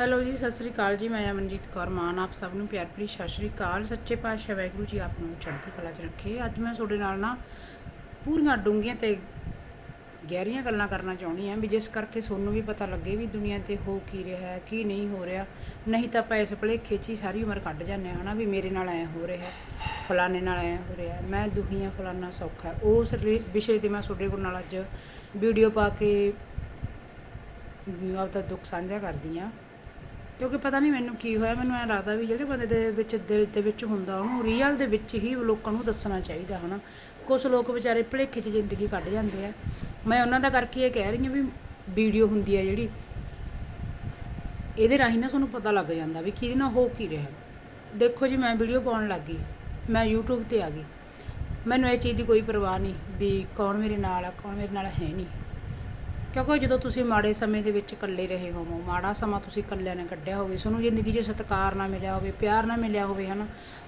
Hello ਜੀ, ਸਤਿ ਸ੍ਰੀ ਅਕਾਲ ਜੀ, ਮੈਂ ਅਮਨਜੀਤ ਕੌਰ ਮਾਨ, ਆਪ ਸਭ ਨੂੰ ਪਿਆਰ ਭਰੀ ਸਤਿ ਸ੍ਰੀ ਅਕਾਲ। ਸੱਚੇ ਪਾਤਸ਼ਾਹ ਵਾਹਿਗੁਰੂ ਜੀ ਆਪ ਨੂੰ ਚੜ੍ਹਦੀ ਕਲਾ 'ਚ ਰੱਖੇ। ਅੱਜ ਮੈਂ ਤੁਹਾਡੇ ਨਾਲ ਨਾ ਪੂਰੀਆਂ ਡੂੰਘੀਆਂ ਤੇ ਗਹਿਰੀਆਂ ਗੱਲਾਂ ਕਰਨਾ ਚਾਹੁੰਦੀ ਹਾਂ ਵੀ ਜਿਸ ਕਰਕੇ ਤੁਹਾਨੂੰ ਵੀ ਪਤਾ ਲੱਗੇ ਵੀ ਦੁਨੀਆ ਤੇ ਹੋ ਕੀ ਰਿਹਾ ਹੈ, ਕੀ ਨਹੀਂ ਹੋ ਰਿਹਾ। ਨਹੀਂ ਤਾਂ ਆਪਾਂ ਇਸ ਭੁਲੇਖੇ 'ਚ ਹੀ ਸਾਰੀ ਉਮਰ ਕੱਢ ਜਾਂਦੇ ਹਾਂ, ਹਨਾ, ਵੀ ਮੇਰੇ ਨਾਲ ਐ ਹੋ ਰਿਹਾ, ਫਲਾਣੇ ਨਾਲ ਐ ਹੋ ਰਿਹਾ। ਮੈਂ ਦੁਖੀ ਹਾਂ ਫਲਾਣਾ ਸੌਖਾ ਉਸ ਵਿਸ਼ੇ ਤੇ ਮੈਂ ਤੁਹਾਡੇ ਕੋਲ ਨਾਲ ਅੱਜ ਵੀਡੀਓ ਪਾ ਕੇ ਆਪਦਾ ਦੁੱਖ ਸਾਂਝਾ ਕਰਦੀ ਹਾਂ। ਕਿਉਂਕਿ ਪਤਾ ਨਹੀਂ ਮੈਨੂੰ ਕੀ ਹੋਇਆ, ਮੈਨੂੰ ਐ ਲੱਗਦਾ ਵੀ ਜਿਹੜੇ ਬੰਦੇ ਦੇ ਵਿੱਚ ਦਿਲ ਦੇ ਵਿੱਚ ਹੁੰਦਾ, ਉਹਨੂੰ ਰੀਅਲ ਦੇ ਵਿੱਚ ਹੀ ਲੋਕਾਂ ਨੂੰ ਦੱਸਣਾ ਚਾਹੀਦਾ, ਹਨਾ। ਕੁਝ ਲੋਕ ਵਿਚਾਰੇ ਭੁਲੇਖੇ 'ਚ ਜ਼ਿੰਦਗੀ ਕੱਢ ਜਾਂਦੇ ਆ। ਮੈਂ ਉਹਨਾਂ ਦਾ ਕਰਕੇ ਇਹ ਕਹਿ ਰਹੀ ਹਾਂ ਵੀ ਵੀਡੀਓ ਹੁੰਦੀ ਹੈ ਜਿਹੜੀ, ਇਹਦੇ ਰਾਹੀਂ ਨਾ ਤੁਹਾਨੂੰ ਪਤਾ ਲੱਗ ਜਾਂਦਾ ਵੀ ਕਿਹਦੇ ਨਾਲ ਹੋ ਕੀ ਰਿਹਾ। ਦੇਖੋ ਜੀ, ਮੈਂ ਵੀਡੀਓ ਪਾਉਣ ਲੱਗ ਗਈ, ਮੈਂ YouTube ਤੇ ਆ ਗਈ। ਮੈਨੂੰ ਇਹ ਚੀਜ਼ ਦੀ ਕੋਈ ਪਰਵਾਹ ਨਹੀਂ ਵੀ ਕੌਣ ਮੇਰੇ ਨਾਲ ਆ, ਕੌਣ ਮੇਰੇ ਨਾਲ ਹੈ ਨਹੀਂ। ਕਿਉਂਕਿ ਜਦੋਂ ਤੁਸੀਂ ਮਾੜੇ ਸਮੇਂ ਦੇ ਵਿੱਚ ਇਕੱਲੇ ਰਹੇ ਹੋਵੋ, ਮਾੜਾ ਸਮਾਂ ਤੁਸੀਂ ਇਕੱਲਿਆਂ ਨੇ ਕੱਢਿਆ ਹੋਵੇ, ਤੁਹਾਨੂੰ ਜ਼ਿੰਦਗੀ 'ਚ ਸਤਿਕਾਰ ਨਾ ਮਿਲਿਆ ਹੋਵੇ, ਪਿਆਰ ਨਾ ਮਿਲਿਆ ਹੋਵੇ, ਹਨਾ,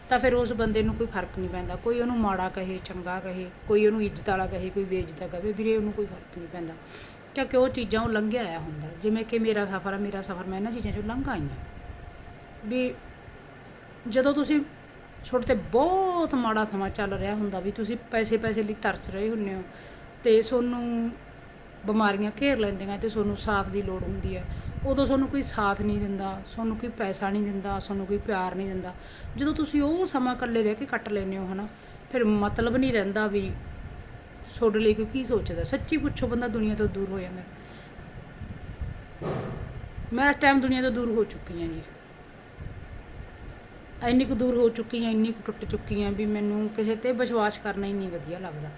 ਤਾਂ ਫਿਰ ਉਸ ਬੰਦੇ ਨੂੰ ਕੋਈ ਫ਼ਰਕ ਨਹੀਂ ਪੈਂਦਾ। ਕੋਈ ਉਹਨੂੰ ਮਾੜਾ ਕਹੇ, ਚੰਗਾ ਕਹੇ, ਕੋਈ ਉਹਨੂੰ ਇੱਜ਼ਤ ਵਾਲਾ ਕਹੇ, ਕੋਈ ਬੇਇੱਜ਼ਤਾ ਕਹੇ, ਵੀਰੇ ਉਹਨੂੰ ਕੋਈ ਫ਼ਰਕ ਨਹੀਂ ਪੈਂਦਾ। ਕਿਉਂਕਿ ਉਹ ਚੀਜ਼ਾਂ ਉਹ ਲੰਘਿਆ ਆਇਆ ਹੁੰਦਾ। ਜਿਵੇਂ ਕਿ ਮੇਰਾ ਸਫ਼ਰ ਆ, ਮੇਰਾ ਸਫ਼ਰ ਮੈਂ ਇਹਨਾਂ ਚੀਜ਼ਾਂ 'ਚੋਂ ਲੰਘ ਆਈ ਹਾਂ। ਵੀ ਜਦੋਂ ਤੁਸੀਂ ਛੋਟੇ ਤੇ ਬਹੁਤ ਮਾੜਾ ਸਮਾਂ ਚੱਲ ਰਿਹਾ ਹੁੰਦਾ, ਵੀ ਤੁਸੀਂ ਪੈਸੇ ਪੈਸੇ ਲਈ ਤਰਸ ਰਹੇ ਹੁੰਦੇ ਹੋ, ਤੇ ਤੁਹਾਨੂੰ ਬਿਮਾਰੀਆਂ ਘੇਰ ਲੈਂਦੀਆਂ ਤੇ ਤੁਹਾਨੂੰ ਸਾਥ ਦੀ ਲੋੜ ਹੁੰਦੀ ਹੈ। ਉਦੋਂ ਤੁਹਾਨੂੰ ਕੋਈ ਸਾਥ ਨਹੀਂ ਦਿੰਦਾ ਤੁਹਾਨੂੰ ਕੋਈ ਪੈਸਾ ਨਹੀਂ ਦਿੰਦਾ ਤੁਹਾਨੂੰ ਕੋਈ ਪਿਆਰ ਨਹੀਂ ਦਿੰਦਾ। ਜਦੋਂ ਤੁਸੀਂ ਉਹ ਸਮਾਂ ਇਕੱਲੇ ਰਹਿ ਕੇ ਕੱਟ ਲੈਂਦੇ ਹੋ ਹਨਾ, ਫਿਰ ਮਤਲਬ ਨਹੀਂ ਰਹਿੰਦਾ ਵੀ ਤੁਹਾਡੇ ਲਈ ਕੋਈ ਕੀ ਸੋਚਦਾ। ਸੱਚੀ ਪੁੱਛੋ ਬੰਦਾ ਦੁਨੀਆ ਤੋਂ ਦੂਰ ਹੋ ਜਾਂਦਾ। ਮੈਂ ਇਸ ਟਾਈਮ ਦੁਨੀਆ ਤੋਂ ਦੂਰ ਹੋ ਚੁੱਕੀ ਹਾਂ ਜੀ। ਇੰਨੀ ਕੁ ਦੂਰ ਹੋ ਚੁੱਕੀ ਹਾਂ, ਇੰਨੀ ਕੁ ਟੁੱਟ ਚੁੱਕੀ ਹਾਂ ਵੀ ਮੈਨੂੰ ਕਿਸੇ ਤੇ ਵਿਸ਼ਵਾਸ ਕਰਨਾ ਹੀ ਨਹੀਂ ਵਧੀਆ ਲੱਗਦਾ।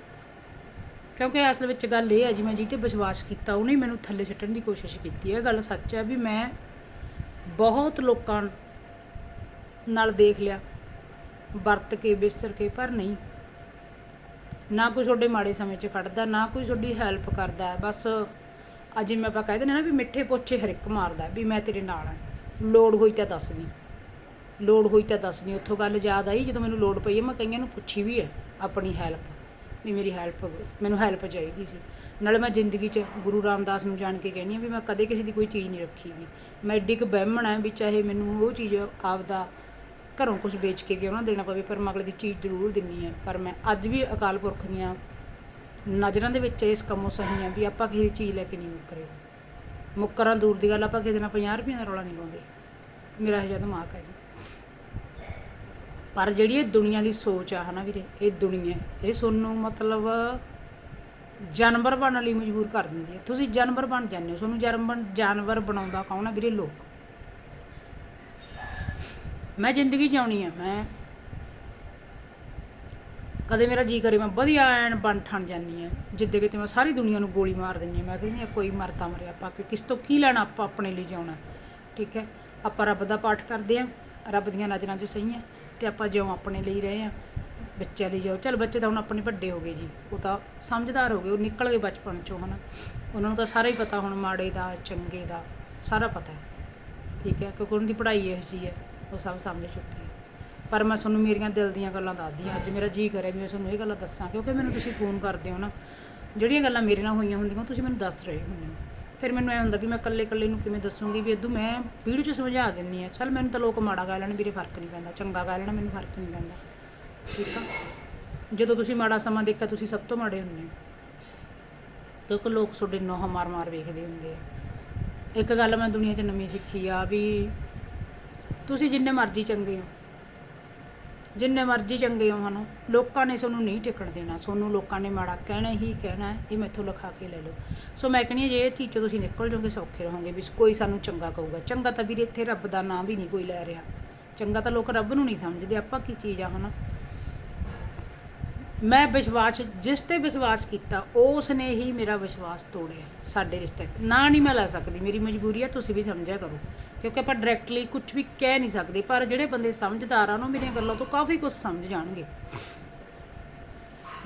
ਕਿਉਂਕਿ ਅਸਲ ਵਿੱਚ ਗੱਲ ਇਹ ਹੈ ਜੀ, ਮੈਂ ਜਿਹਤੇ ਵਿਸ਼ਵਾਸ ਕੀਤਾ, ਉਹਨੇ ਮੈਨੂੰ ਥੱਲੇ ਛੱਡਣ ਦੀ ਕੋਸ਼ਿਸ਼ ਕੀਤੀ। ਹੈ ਇਹ ਗੱਲ ਸੱਚ ਹੈ ਵੀ ਮੈਂ ਬਹੁਤ ਲੋਕਾਂ ਨਾਲ ਦੇਖ ਲਿਆ। ਵਰਤ ਕੇ, ਵਿਸਰ ਕੇ, ਪਰ ਨਹੀਂ। ਨਾ ਕੋਈ ਤੁਹਾਡੇ ਮਾੜੇ ਸਮੇਂ 'ਚ ਖੜਦਾ, ਨਾ ਕੋਈ ਤੁਹਾਡੀ ਹੈਲਪ ਕਰਦਾ। ਬਸ ਅੱਜ ਮੈਂ ਆਪਾਂ ਕਹਿ ਦਿੰਦੇ ਨਾ ਵੀ ਮਿੱਠੇ ਪੋਚੇ ਹਰ ਇੱਕ ਮਾਰਦਾ ਵੀ ਮੈਂ ਤੇਰੇ ਨਾਲ ਹਾਂ। ਲੋੜ ਹੋਈ ਤਾਂ ਦੱਸ ਦੀ। ਲੋੜ ਹੋਈ ਤਾਂ ਦੱਸ ਦੀ। ਉੱਥੋਂ ਗੱਲ ਯਾਦ ਆਈ ਜਦੋਂ ਮੈਨੂੰ ਲੋੜ ਪਈ ਹੈ, ਮੈਂ ਕਈਆਂ ਨੂੰ ਪੁੱਛੀ ਵੀ ਹੈ ਆਪਣੀ ਹੈਲਪ ਵੀ ਮੇਰੀ ਹੈਲਪ ਮੈਨੂੰ ਹੈਲਪ ਚਾਹੀਦੀ ਸੀ। ਨਾਲੇ ਮੈਂ ਜ਼ਿੰਦਗੀ 'ਚ ਗੁਰੂ ਰਾਮਦਾਸ ਨੂੰ ਜਾਣ ਕੇ ਕਹਿੰਦੀ ਹਾਂ ਵੀ ਮੈਂ ਕਦੇ ਕਿਸੇ ਦੀ ਕੋਈ ਚੀਜ਼ ਨਹੀਂ ਰੱਖੀਗੀ। ਮੈਂ ਐਡੀ ਕੁ ਬਹਿਮਣ ਹੈ ਵੀ ਚਾਹੇ ਮੈਨੂੰ ਉਹ ਚੀਜ਼ ਆਪਦਾ ਘਰੋਂ ਕੁਝ ਵੇਚ ਕੇ ਕਿਉਂ ਨਾ ਦੇਣਾ ਪਵੇ, ਪਰ ਮੈਂ ਅਗਲੇ ਦੀ ਚੀਜ਼ ਜ਼ਰੂਰ ਦਿੰਨੀ ਹੈ ਪਰ ਮੈਂ ਅੱਜ ਵੀ ਅਕਾਲ ਪੁਰਖ ਦੀਆਂ ਨਜ਼ਰਾਂ ਦੇ ਵਿੱਚ ਇਸ ਕੰਮੋਂ ਸਹੀ ਹਾਂ ਵੀ ਆਪਾਂ ਕਿਸੇ ਦੀ ਚੀਜ਼ ਲੈ ਕੇ ਨਹੀਂ ਮੁੱਕਰੇ। ਮੁੱਕਰਾਂ ਦੂਰ ਦੀ ਗੱਲ ਆਪਾਂ ਕਿਸੇ ਨਾਲ 50 ਰੁਪਏ ਦਾ ਰੌਲਾ ਨਹੀਂ ਲਾਉਂਦੇ। ਮੇਰਾ ਇਹ ਜਿਹਾ ਦਿਮਾਗ ਹੈ ਜੀ। ਪਰ ਜਿਹੜੀ ਇਹ ਦੁਨੀਆ ਦੀ ਸੋਚ ਆ ਹਨਾ ਵੀਰੇ, ਇਹ ਦੁਨੀਆ ਇਹ ਤੁਹਾਨੂੰ ਮਤਲਬ ਜਾਨਵਰ ਬਣਨ ਲਈ ਮਜਬੂਰ ਕਰ ਦਿੰਦੀ ਹੈ। ਤੁਸੀਂ ਜਾਨਵਰ ਬਣ ਜਾਂਦੇ ਹੋ। ਤੁਹਾਨੂੰ ਜਾਨਵਰ ਜਾਨਵਰ ਬਣਾਉਂਦਾ ਕੌਣ ਆ ਵੀਰੇ ਲੋਕ? ਮੈਂ ਜ਼ਿੰਦਗੀ ਜਿਉਣੀ ਆ, ਮੈਂ ਕਦੇ ਮੇਰਾ ਜੀ ਕਰੇ ਮੈਂ ਵਧੀਆ ਐਨ ਬਣ ਠਣ ਜਾਂਦੀ ਆ ਜਿੱਦੇ ਕਿਤੇ ਮੈਂ ਸਾਰੀ ਦੁਨੀਆ ਨੂੰ ਗੋਲੀ ਮਾਰ ਦਿੰਦੀ ਆ ਮੈਂ ਕਹਿੰਦੀ ਆ ਕੋਈ ਮਰਤਾ ਮਰਿਆ ਆਪਾਂ ਕਿ ਕਿਸ ਤੋਂ ਕੀ ਲੈਣਾ ਆਪਾਂ ਆਪਣੇ ਲਈ ਜਿਉਣਾ। ਠੀਕ ਹੈ? ਆਪਾਂ ਰੱਬ ਦਾ ਪਾਠ ਕਰਦੇ ਆ ਰੱਬ ਦੀਆਂ ਨਜ਼ਰਾਂ 'ਚ ਸਹੀ ਆ ਤੇ ਆਪਾਂ ਜਿਉਂ ਆਪਣੇ ਲਈ ਰਹੇ ਆ ਬੱਚਿਆਂ ਲਈ ਜਾਓ ਚਲ ਬੱਚੇ ਤਾਂ ਹੁਣ ਆਪਣੇ ਵੱਡੇ ਹੋ ਗਏ ਜੀ। ਉਹ ਤਾਂ ਸਮਝਦਾਰ ਹੋ ਗਏ, ਉਹ ਨਿਕਲ ਗਏ ਬਚਪਨ ਚੋਂ ਹਨਾ। ਉਹਨਾਂ ਨੂੰ ਤਾਂ ਸਾਰਾ ਹੀ ਪਤਾ ਹੁਣ ਮਾੜੇ ਦਾ, ਚੰਗੇ ਦਾ, ਸਾਰਾ ਪਤਾ ਹੈ। ਠੀਕ ਹੈ, ਕਿਉਂਕਿ ਉਹਨਾਂ ਦੀ ਪੜ੍ਹਾਈ ਇਹੋ ਜਿਹੀ ਹੈ, ਉਹ ਸਭ ਸਮਝ ਚੁੱਕੇ ਪਰ ਮੈਂ ਤੁਹਾਨੂੰ ਮੇਰੀਆਂ ਦਿਲ ਦੀਆਂ ਗੱਲਾਂ ਦੱਸਦੀ ਹਾਂ। ਅੱਜ ਮੇਰਾ ਜੀ ਕਰਿਆ ਵੀ ਮੈਂ ਤੁਹਾਨੂੰ ਇਹ ਗੱਲਾਂ ਦੱਸਾਂ, ਕਿਉਂਕਿ ਮੈਨੂੰ ਤੁਸੀਂ ਫੋਨ ਕਰਦੇ ਹੋ ਨਾ। ਜਿਹੜੀਆਂ ਗੱਲਾਂ ਮੇਰੇ ਨਾਲ ਹੋਈਆਂ ਹੁੰਦੀਆਂ ਤੁਸੀਂ ਮੈਨੂੰ ਦੱਸ ਰਹੇ ਹੁੰਦੇ ਹੋ। ਫਿਰ ਮੈਨੂੰ ਐ ਹੁੰਦਾ ਵੀ ਮੈਂ ਇਕੱਲੇ ਇਕੱਲੇ ਨੂੰ ਕਿਵੇਂ ਦੱਸੂਗੀ ਵੀ ਇਦੋਂ ਮੈਂ ਵੀਡੀਓ 'ਚ ਸਮਝਾ ਦਿੰਨੀ ਆ। ਚਲ ਮੈਨੂੰ ਤਾਂ ਲੋਕ ਮਾੜਾ ਕਹਿ ਲੈਣ ਵੀਰੇ ਫ਼ਰਕ ਨਹੀਂ ਪੈਂਦਾ, ਚੰਗਾ ਕਹਿ ਲੈਣਾ ਮੈਨੂੰ ਫ਼ਰਕ ਨਹੀਂ ਪੈਂਦਾ। ਠੀਕ ਆ? ਜਦੋਂ ਤੁਸੀਂ ਮਾੜਾ ਸਮਾਂ ਦੇਖਿਆ ਤੁਸੀਂ ਸਭ ਤੋਂ ਮਾੜੇ ਹੁੰਦੇ ਹੋ। ਕਿਉਂਕਿ ਲੋਕ ਤੁਹਾਡੇ ਨੋਹ ਮਾਰ ਮਾਰ ਵੇਖਦੇ ਹੁੰਦੇ ਆ। ਇੱਕ ਗੱਲ ਮੈਂ ਦੁਨੀਆ 'ਚ ਨਵੀਂ ਸਿੱਖੀ ਆ ਵੀ ਤੁਸੀਂ ਜਿੰਨੇ ਮਰਜ਼ੀ ਚੰਗੇ ਹੋ ਜਿੰਨੇ ਮਰਜ਼ੀ ਚੰਗੇ ਹੋ ਹਨਾ ਲੋਕਾਂ ਨੇ ਤੁਹਾਨੂੰ ਨਹੀਂ ਟਿਕਣ ਦੇਣਾ। ਤੁਹਾਨੂੰ ਲੋਕਾਂ ਨੇ ਮਾੜਾ ਕਹਿਣਾ ਹੀ ਕਹਿਣਾ ਹੈ, ਇਹ ਮੈਥੋਂ ਲਿਖਾ ਕੇ ਲੈ ਲਓ। ਸੋ ਮੈਂ ਕਹਿੰਦੀ ਹਾਂ ਜੇ ਇਹ ਚੀਜ਼ 'ਚੋਂ ਤੁਸੀਂ ਨਿਕਲ ਜਾਓਗੇ ਸੌਖੇ ਰਹੋਗੇ ਵੀ ਕੋਈ ਸਾਨੂੰ ਚੰਗਾ ਕਹੂਗਾ। ਚੰਗਾ ਤਾਂ ਵੀਰੇ ਇੱਥੇ ਰੱਬ ਦਾ ਨਾਮ ਵੀ ਨਹੀਂ ਕੋਈ ਲੈ ਰਿਹਾ। ਚੰਗਾ ਤਾਂ ਲੋਕ ਰੱਬ ਨੂੰ ਨਹੀਂ ਸਮਝਦੇ ਆਪਾਂ ਕੀ ਚੀਜ਼ ਆ ਹਨਾ ਮੈਂ ਵਿਸ਼ਵਾਸ ਜਿਸ ਤੇ ਵਿਸ਼ਵਾਸ ਕੀਤਾ ਉਸ ਨੇ ਹੀ ਮੇਰਾ ਵਿਸ਼ਵਾਸ ਤੋੜਿਆ ਸਾਡੇ ਰਿਸ਼ਤੇ। ਨਾ ਨਹੀਂ ਮੈਂ ਲੈ ਸਕਦੀ ਮੇਰੀ ਮਜਬੂਰੀ ਹੈ ਤੁਸੀਂ ਵੀ ਸਮਝਿਆ ਕਰੋ। ਕਿਉਂਕਿ ਆਪਾਂ ਡਾਇਰੈਕਟਲੀ ਕੁਝ ਵੀ ਕਹਿ ਨਹੀਂ ਸਕਦੇ, ਪਰ ਜਿਹੜੇ ਬੰਦੇ ਸਮਝਦਾਰ ਆ ਨਾ, ਉਹ ਮੇਰੀਆਂ ਗੱਲਾਂ ਤੋਂ ਕਾਫੀ ਕੁਝ ਸਮਝ ਜਾਣਗੇ।